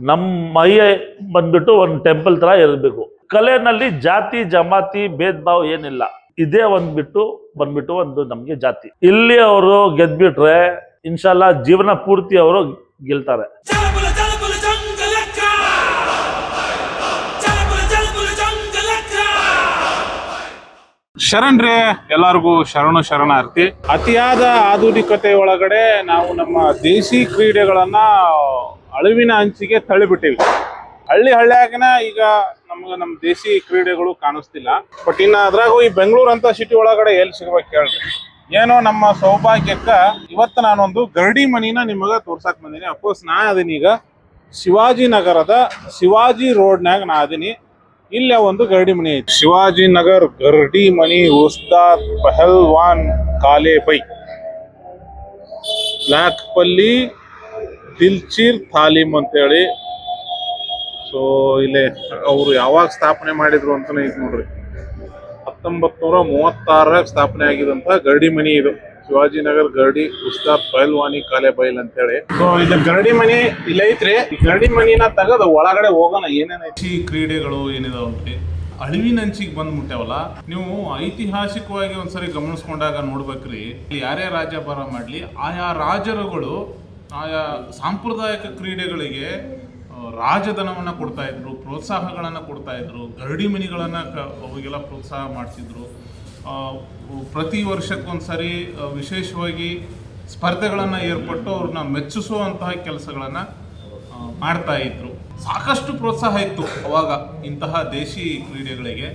ನಮ್ಮ ಮೈ ಬಂದ್ಬಿಟ್ಟು ಒಂದು ಟೆಂಪಲ್ ತರ ಇರಬೇಕು. ಕಲೆನಲ್ಲಿ ಜಾತಿ ಜಮಾತಿ ಭೇದ ಭಾವ ಏನಿಲ್ಲ. ಇದೇ ಒಂದ್ಬಿಟ್ಟು ಬಂದ್ಬಿಟ್ಟು ಒಂದು ನಮಗೆ ಜಾತಿ. ಇಲ್ಲಿ ಅವರು ಗೆದ್ಬಿಟ್ರೆ ಇನ್ಶಾಲ್ಲ ಜೀವನ ಪೂರ್ತಿ ಅವರು ಗೆಲ್ತಾರೆ. ಶರಣ್ರೆ ಎಲ್ಲರಿಗೂ ಶರಣು ಶರಣಾರ್ಥಿ. ಅತಿಯಾದ ಆಧುನಿಕತೆ ಒಳಗಡೆ ನಾವು ನಮ್ಮ ದೇಸಿ ಕ್ರೀಡೆಗಳನ್ನ ಅಳಿವಿನ ಅಂಚಿಗೆ ತಳ್ಳಿಬಿಟ್ಟಿವಿ. ಹಳ್ಳಿ ಹಳ್ಳಿಯಾಗನ ಈಗ ನಮ್ಗೆ ನಮ್ಮ ದೇಶಿ ಕ್ರೀಡೆಗಳು ಕಾಣಿಸ್ತಿಲ್ಲ. ಬಟ್ ಇನ್ನ ಅದ್ರಾಗೂ ಈ ಬೆಂಗಳೂರು ಅಂತ ಸಿಟಿ ಒಳಗಡೆ ಎಲ್ಲಿ ಸಿಗ್ಬೇಕು ಹೇಳ್ರಿ ಏನೋ ನಮ್ಮ ಸೌಭಾಗ್ಯಕ್ಕ ಇವತ್ತು ನಾನೊಂದು ಗರಡಿ ಮನಿನ ನಿಮಗ ತೋರ್ಸಕ್ ಬಂದೀನಿ. ಅಫ್ಕೋರ್ಸ್ ನಾ ಅದೀನಿ ಈಗ ಶಿವಾಜಿ ನಗರದ ಶಿವಾಜಿ ರೋಡ್ನ್ಯಾಗ ನಾ ಅದೀನಿ. ಇಲ್ಲೇ ಒಂದು ಗರಡಿ ಮನಿ ಐತಿ. ಶಿವಾಜಿ ನಗರ್ ಗರಡಿ ಮನಿ ಉಸ್ತಾದ್ ಪಹಲ್ವಾನ್ ಕಾಲೆ ಬೈ ಲಾಕ್ಪಲ್ಲಿ ದಿಲ್ಚೀರ್ ತಾಲೀಮ್ ಅಂತೇಳಿ. ಸೊ ಇಲ್ಲೇ ಅವರು ಯಾವಾಗ ಸ್ಥಾಪನೆ ಮಾಡಿದ್ರು ಅಂತಲೇ ಐತಿ ನೋಡ್ರಿ. ಹತ್ತೊಂಬತ್ ನೂರ ಮೂವತ್ತಾರರಾಗ ಸ್ಥಾಪನೆ ಆಗಿದಂತ ಗರಡಿ ಮನಿ ಇದು. ಶಿವಾಜಿನಗರ್ ಗರಡಿ ಉಸ್ತಾದ್ ಪೈಲ್ವಾನಿ ಕಾಲೆ ಬೈಲ್ ಅಂತೇಳಿ. ಸೊ ಇದು ಗರಡಿ ಮನಿ ಇಲ್ಲ ಐತ್ರಿ. ಗರಡಿ ಮನಿನ ತೆಗೆದು ಒಳಗಡೆ ಹೋಗೋಣ ಏನೇನೈತಿ ಕ್ರೀಡೆಗಳು ಏನಿದಾವಲ್ರಿ ಅಳಿವಿನಂಚಿಗೆ ಬಂದ್ಬಿಟ್ಟಾವಲ್ಲ, ನೀವು ಐತಿಹಾಸಿಕವಾಗಿ ಒಂದ್ಸರಿ ಗಮನಿಸ್ಕೊಂಡಾಗ ನೋಡ್ಬೇಕ್ರಿ. ಯಾರೇ ಬರ ಮಾಡ್ಲಿ, ಆಯಾ ರಾಜರುಗಳು ಆಯಾ ಸಾಂಪ್ರದಾಯಿಕ ಕ್ರೀಡೆಗಳಿಗೆ ರಾಜಧನವನ್ನು ಕೊಡ್ತಾ ಇದ್ರು ಪ್ರೋತ್ಸಾಹಗಳನ್ನು ಕೊಡ್ತಾ ಇದ್ರು ಗರಡಿ ಮನಿಗಳನ್ನ ಕ- ಅವಾಗೆಲ್ಲ ಪ್ರೋತ್ಸಾಹ ಮಾಡ್ತಿದ್ರು ಆ, ಪ್ರತಿ ವರ್ಷಕ್ಕೊಂದು ಸರಿ ವಿಶೇಷವಾಗಿ ಸ್ಪರ್ಧೆಗಳನ್ನು ಏರ್ಪಟ್ಟು ಅವ್ರನ್ನ ಮೆಚ್ಚಿಸುವಂತಹ ಕೆಲಸಗಳನ್ನು ಮಾಡ್ತಾ ಇದ್ರು. ಸಾಕಷ್ಟು ಪ್ರೋತ್ಸಾಹ ಇತ್ತು ಅವಾಗ ಇಂತಹ ದೇಶಿ ಕ್ರೀಡೆಗಳಿಗೆ.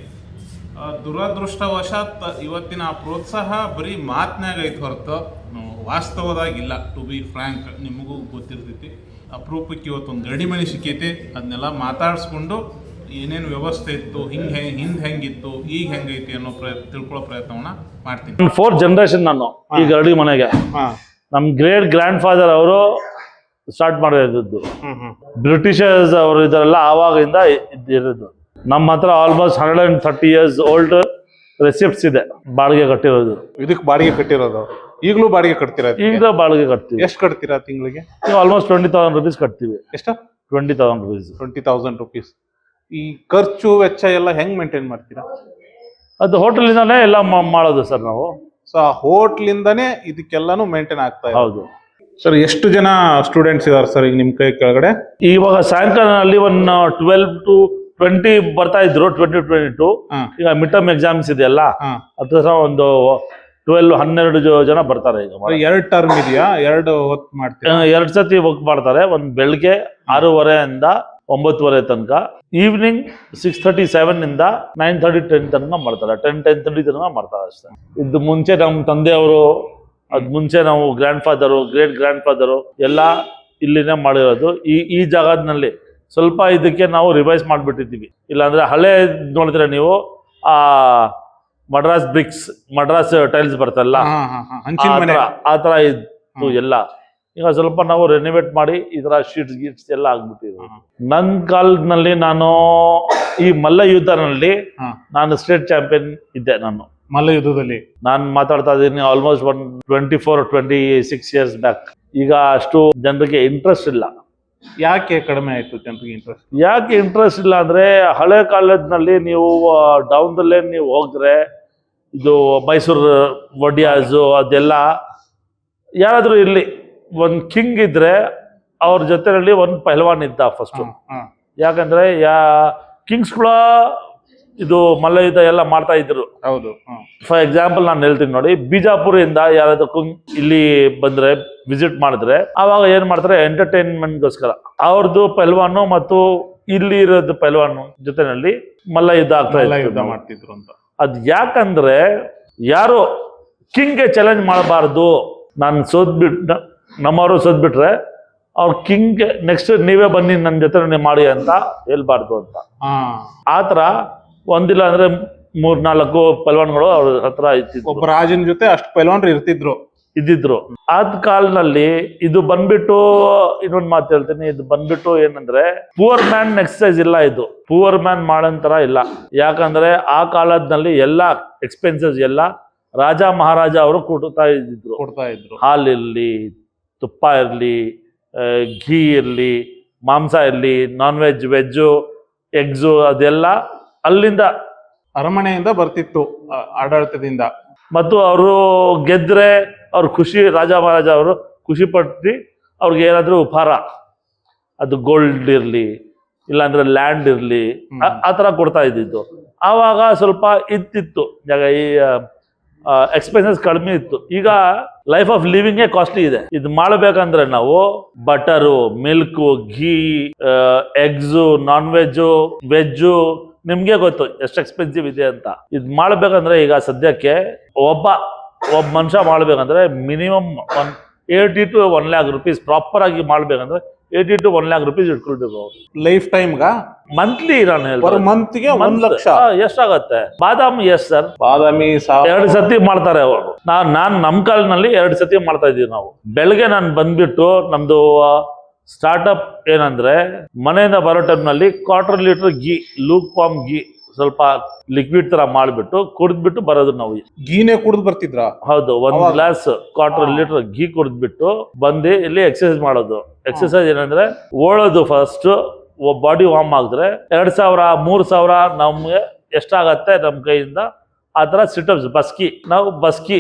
ದುರದೃಷ್ಟವಶಾತ್ ಇವತ್ತಿನ ಆ ಪ್ರೋತ್ಸಾಹ ಬರೀ ಮಾತಿನಾಗೈತೆ ಹೊರತು ವಾಸ್ತವದಾಗಿಲ್ಲ ಟು ಬಿ ಫ್ರ್ಯಾಂಕ್ ನಿಮಗೂ ಗೊತ್ತಿರ್ತೈತಿ. ಅಪರೂಪಕ್ಕೆ ಇವತ್ತೊಂದು ಗಡಿ ಮನೆ ಸಿಕ್ಕೈತಿ ಅದನ್ನೆಲ್ಲ ಮಾತಾಡಿಸ್ಕೊಂಡು ಏನೇನು ವ್ಯವಸ್ಥೆ ಇತ್ತು ಹಿಂಗೆ ಹೆಂಗೆ ಹಿಂದೆ ಹೆಂಗಿತ್ತು ಈಗ ಹೆಂಗೈತಿ ಅನ್ನೋ ಪ್ರಯತ್ನ ತಿಳ್ಕೊಳ್ಳೋ ಪ್ರಯತ್ನವನ್ನ ಮಾಡ್ತೀನಿ. ಫೋರ್ತ್ ಜನರೇಷನ್ ನಾನು ಈ ಗರಡಿ ಮನೆಗೆ. ನಮ್ಮ ಗ್ರೇಟ್ ಗ್ರ್ಯಾಂಡ್ ಫಾದರ್ ಅವರು ಸ್ಟಾರ್ಟ್ ಮಾಡಿದ್ದು ಬ್ರಿಟಿಷರ್ಸ್ ಅವರು ಇದರೆಲ್ಲ ಆವಾಗಿಂದ ಇದ್ದಿರೋದು. ನಮ್ಮ ಹತ್ರ almost hundred and thirty years old receipts ಇದೆ ಬಾಡಿಗೆ ಕಟ್ಟಿರೋದು. ಇದಕ್ಕೆ ಬಾಡಿಗೆ ಕಟ್ಟಿರೋದು. ಈಗಲೂ ಬಾಡಿಗೆ ಕಟ್ತೀರಾ ಈಗ ಬಾಡಿಗೆ ಕಟ್ತೀವಿ. ಎಷ್ಟು ಕಟ್ತೀರಾ ತಿಂಗಳಿಗೆ? ನೀವು ಆಲ್ಮೋಸ್ಟ್ ಟ್ವೆಂಟಿ ತೌಸಂಡ್ ರುಪೀಸ್ ಕಟ್ತೀವಿ. ಎಷ್ಟು? Twenty thousand rupees twenty thousand rupees ಈ ಖರ್ಚು ವೆಚ್ಚ ಎಲ್ಲ ಹೆಂಗ್ ಮೇಂಟೈನ್ ಮಾಡ್ತೀರಾ? ಅದು ಹೋಟೆಲಿಂದಾನೇ ಎಲ್ಲ ಮಾಡೋದು ಸರ್ ನಾವು. ಸೊ ಆ ಹೋಟ್ಲಿಂದಾನೇ ಇದಕ್ಕೆಲ್ಲಾನು ಮೇಂಟೈನ್ ಆಗ್ತಾ ಇದೆ. ಹೌದು. ಸರ್ ಎಷ್ಟು ಜನ ಸ್ಟೂಡೆಂಟ್ಸ್ ಇದಾರೆ ಸರ್ ಈಗ ನಿಮ್ಮ ಕೈ ಕೆಳಗಡೆ? ಇವಾಗ ಸಾಯಂಕಾಲದಲ್ಲಿ ಒನ್ ಟ್ವೆಲ್ವ್ ಟು ಟ್ವೆಂಟಿ ಬರ್ತಾ ಇದ್ರು ಟ್ವೆಂಟಿ ಟ್ವೆಂಟಿ ಟು ಈಗ ಮಿಡ್ ಟರ್ಮ್ ಎಕ್ಸಾಮ್ಸ್ ಇದೆಯಲ್ಲ ಅದರ ಹತ್ರ ಒಂದು ಟ್ವೆಲ್ ಹನ್ನೆರಡು ಜನ ಬರ್ತಾರೆ ಈಗ ಎರಡು ಟರ್ಮ್ ಇದೆಯಾ? ಎರಡು ಹೊತ್ತು ಮಾಡ್ತೀವಿ ಎರಡು ಸತಿ ವರ್ಕ್ ಮಾಡ್ತಾರೆ. ಒಂದು ಬೆಳಗ್ಗೆ ಆರೂವರೆಯಿಂದ ಒಂಬತ್ತುವರೆ ತನಕ. ಈವ್ನಿಂಗ್ ಸಿಕ್ಸ್ ತರ್ಟಿ ಸೆವೆನ್ ಇಂದ ನೈನ್ ತರ್ಟಿ ಟೆನ್ ತನಕ ಮಾಡ್ತಾರೆ. ಟೆನ್ ಟೆನ್ ತರ್ಟಿ ತನಕ ಮಾಡ್ತಾರೆ ಅಷ್ಟೇ. ಇದು ಮುಂಚೆ ನಮ್ಮ ತಂದೆಯವರು ಅದ್ ಮುಂಚೆ ನಾವು grand father great grand father ಎಲ್ಲ ಇಲ್ಲಿನೇ ಮಾಡಿರೋದು. ಈ ಈ ಜಾಗದಲ್ಲಿ ಸ್ವಲ್ಪ ಇದಕ್ಕೆ ನಾವು ರಿವೈಸ್ ಮಾಡಿಬಿಟ್ಟಿದ್ದೀವಿ. ಇಲ್ಲಾಂದ್ರೆ ಹಳೆ ನೋಡಿದ್ರೆ ನೀವು ಆ ಮಡ್ರಾಸ್ ಬ್ರಿಕ್ಸ್ ಮಡ್ರಾಸ್ ಟೈಲ್ಸ್ ಬರ್ತಲ್ಲ? ಆ ಥರ ಇತ್ತು ಎಲ್ಲ. ಈಗ ಸ್ವಲ್ಪ ನಾವು ರೆನೋವೇಟ್ ಮಾಡಿ ಈ ತರ ಶೀಟ್ಸ್ ಗೀಟ್ಸ್ ಎಲ್ಲ ಆಗ್ಬಿಟ್ಟಿದೆ. ನನ್ ಕಾಲದಲ್ಲಿ ನಾನು ಈ ಮಲ್ಲ ಯುದ್ಧನಲ್ಲಿ. ನಾನು ಸ್ಟೇಟ್ ಚಾಂಪಿಯನ್ ಇದ್ದೆ ನಾನು. ಮಲ್ಲ ಯುದ್ಧದಲ್ಲಿ. ನಾನು ಮಾತಾಡ್ತಾ ಇದ್ದೀನಿ almost one twenty four twenty six years back ಈಗ ಅಷ್ಟು ಜನರಿಗೆ ಇಂಟ್ರೆಸ್ಟ್ ಇಲ್ಲ. ಯಾಕೆ ಕಡಿಮೆ ಆಯ್ತು ಜನರಿಗೆ ಇಂಟ್ರೆಸ್ಟ್ ಯಾಕೆ ಇಂಟ್ರೆಸ್ಟ್ ಇಲ್ಲ ಅಂದ್ರೆ ಹಳೆ ಕಾಲದಲ್ಲಿ ನೀವು ಡೌನ್ ಲೈನ್ ನೀವು ಹೋದ್ರೆ ಇದು ಮೈಸೂರು ಒಡಿಯಾಸು ಅದೆಲ್ಲ ಯಾರಾದರೂ ಇರಲಿ ಒಂದು ಕಿಂಗ್ ಇದ್ರೆ ಅವ್ರ ಜೊತೆಯಲ್ಲಿ ಒಂದು ಪಹಲ್ವಾನ್ ಇದ್ದ ಫಸ್ಟ್ ಯಾಕಂದ್ರೆ ಯಾ ಕಿಂಗ್ಸ್ಗಳ ಇದು ಮಲ್ಲಯುದ್ಧ ಎಲ್ಲ ಮಾಡ್ತಾ ಇದ್ರು. ಹೌದು ಫಾರ್ ಎಕ್ಸಾಂಪಲ್ ನಾನು ಹೇಳ್ತೀನಿ ನೋಡಿ ಬಿಜಾಪುರಿಂದ ಯಾರಾದ್ರೂ ಇಲ್ಲಿ ಬಂದ್ರೆ ವಿಸಿಟ್ ಮಾಡಿದ್ರೆ ಅವಾಗ ಏನ್ ಮಾಡ್ತಾರೆ ಎಂಟರ್ಟೈನ್ಮೆಂಟ್ಗೋಸ್ಕರ ಅವ್ರದ್ದು ಪಹಲ್ವಾನು ಮತ್ತು ಇಲ್ಲಿ ಇರೋದು ಪಹಲ್ವಾನು ಜೊತೆನಲ್ಲಿ ಮಲ್ಲ ಯುದ್ಧ ಆಗ್ತಾ ಯುದ್ಧ ಮಾಡ್ತಿದ್ರು ಅಂತ. ಅದ್ ಯಾಕಂದ್ರೆ ಯಾರು ಕಿಂಗ್ಗೆ ಚಾಲೆಂಜ್ ಮಾಡಬಾರ್ದು. ನಾನು ಸೋದ್ಬಿಟ್ಟು ನಮ್ಮವರು ಸೋದ್ಬಿಟ್ರೆ ಅವ್ರು ಕಿಂಗ್ ನೆಕ್ಸ್ಟ್ ನೀವೇ ಬನ್ನಿ ನನ್ನ ಜೊತೆ ನೀವು ಮಾಡಿ ಅಂತ ಹೇಳ್ಬಾರ್ದು ಅಂತ. ಆ ಥರ ಒಂದಿಲ್ಲ ಅಂದ್ರೆ ಮೂರ್ನಾಲ್ಕು ಪಲ್ವಾನ್ಗಳು ಅವ್ರ ಹತ್ರ ಇತ್ತು ಒಬ್ಬ ರಾಜನ ಜೊತೆ ಅಷ್ಟು ಪೈಲ್ವಾನ್ರು ಇರ್ತಿದ್ರು. ಇದ್ದಿದ್ರು. ಆದ ಕಾಲದಲ್ಲಿ ಇದು ಬಂದ್ಬಿಟ್ಟು ಇನ್ನೊಂದು ಮಾತು ಹೇಳ್ತೀನಿ. ಇದು ಬಂದ್ಬಿಟ್ಟು ಏನಂದ್ರೆ ಪೂವರ್ ಮ್ಯಾನ್ ಎಕ್ಸಸೈಸ್ ಇಲ್ಲ ಇದು. ಪೂವರ್ ಮ್ಯಾನ್ ಮಾಡಂತರ ಇಲ್ಲ. ಯಾಕಂದ್ರೆ ಆ ಕಾಲದಲ್ಲಿ ಎಲ್ಲ ಎಕ್ಸ್ಪೆನ್ಸಸ್ ಎಲ್ಲ ರಾಜ ಮಹಾರಾಜ ಅವರು ಕೊಡ್ತಾ ಇದ್ದಿದ್ರು. ಕೊಡ್ತಾ ಇದ್ರು. ಹಾಲಿರ್ಲಿ ತುಪ್ಪ ಇರಲಿ ಘೀ ಇರಲಿ ಮಾಂಸ ಇರಲಿ ನಾನ್ ವೆಜ್ ವೆಜ್ಜು ಎಗ್ಸು ಅದೆಲ್ಲ ಅಲ್ಲಿಂದ ಅರಮನೆಯಿಂದ ಬರ್ತಿತ್ತು ಆಡಳಿತದಿಂದ. ಮತ್ತು ಅವರು ಗೆದ್ರೆ ಅವ್ರು ಖುಷಿ, ರಾಜ ಮಹಾರಾಜ ಅವರು ಖುಷಿ ಪಟ್ಟು ಅವ್ರಿಗೆ ಏನಾದರೂ ಉಪಹಾರ. ಅದು ಗೋಲ್ಡ್ ಇರಲಿ, ಇಲ್ಲಾಂದ್ರೆ ಲ್ಯಾಂಡ್ ಇರಲಿ, ಆ ಥರ ಕೊಡ್ತಾ ಇದ್ದಿದ್ದು. ಆವಾಗ ಸ್ವಲ್ಪ ಇತ್ತಿತ್ತು. ಜಾಗ ಈ ಎಕ್ಸ್ಪೆನ್ಸಸ್ ಕಡಿಮೆ ಇತ್ತು. ಈಗ ಲೈಫ್ ಆಫ್ ಲಿವಿಂಗೇ ಕಾಸ್ಟ್ಲಿ ಇದೆ. ಇದು ಮಾಡಬೇಕಂದ್ರೆ ನಾವು butter milk ghee eggs non veg veg ನಿಮ್ಗೆ ಗೊತ್ತು, ಎಷ್ಟು ಎಕ್ಸ್ಪೆನ್ಸಿವ್ ಇದೆ ಅಂತ. ಇದು ಮಾಡಬೇಕಂದ್ರೆ ಈಗ ಸದ್ಯಕ್ಕೆ ಒಬ್ಬ ಒಬ್ಬ ಮನುಷ್ಯ ಮಾಡಬೇಕಂದ್ರೆ minimum one eighty to one lakh rupees proper ಆಗಿ ಮಾಡ್ಬೇಕಂದ್ರೆ eighty to one lakh rupees ಇಟ್ಕೊಳ್ಬೇಕು ಅವರು. ಲೈಫ್ ಟೈಮ್ಗ ಮಂತ್ಲಿ ನಾನು ಪರ್ ಹೇಳ್ತಾರೆ ಮಂತ್ಗೆ ಒಂದ್ ಲಕ್ಷ. ಎಷ್ಟಾಗತ್ತೆ? ಬಾದಾಮಿ ಎಸ್ ಸರ್? ಬಾದಾಮಿ ಎರಡು ಸತಿ ಮಾಡ್ತಾರೆ ಅವರು. ನಾನ್ ನಾನ್ ನಮ್ ಕಾಲಿನಲ್ಲಿ ಎರಡು ಸತಿ ಮಾಡ್ತಾ ಇದೀವಿ ನಾವು. ಬೆಳಗ್ಗೆ ನಾನು ಬಂದ್ಬಿಟ್ಟು ನಮ್ದು ಸ್ಟಾರ್ಟಪ್ ಏನಂದ್ರೆ ಮನೆಯಿಂದ ಬರೋ ಟೈಮ್ನಲ್ಲಿ quarter litre ghee look form ghee ಸ್ವಲ್ಪ ಲಿಕ್ವಿಡ್ ತರ ಮಾಡಿಬಿಟ್ಟು ಕುಡಿದ್ಬಿಟ್ಟು ಬರೋದು ನಾವು. ಗೀನೆ ಕುಡಿದು ಬರ್ತಿದ್ರ? ಹೌದು ಒಂದ್ ಗ್ಲಾಸ್ ಕ್ವಾರ್ಟರ್. ಲೀಟರ್ ಗೀ ಕುಡಿದ್ಬಿಟ್ಟು ಬಂದು ಇಲ್ಲಿ ಎಕ್ಸರ್ಸೈಸ್ ಮಾಡೋದು. ಎಕ್ಸರ್ಸೈಸ್ ಏನಂದ್ರೆ ಓಡೋದು ಫಸ್ಟ್ ಬಾಡಿ ವಾರ್ಮ್ ಆಗಿದ್ರೆ ಎರಡ್ ಸಾವಿರ ಮೂರ್ ಸಾವಿರ ನಮ್ಗೆ ಎಷ್ಟಾಗತ್ತೆ ನಮ್ ಕೈಯಿಂದ? ಆ ತರ ಸಿಟಪ್ಸ್ ಬಸ್ಕಿ. ನಾವು ಬಸ್ಕಿ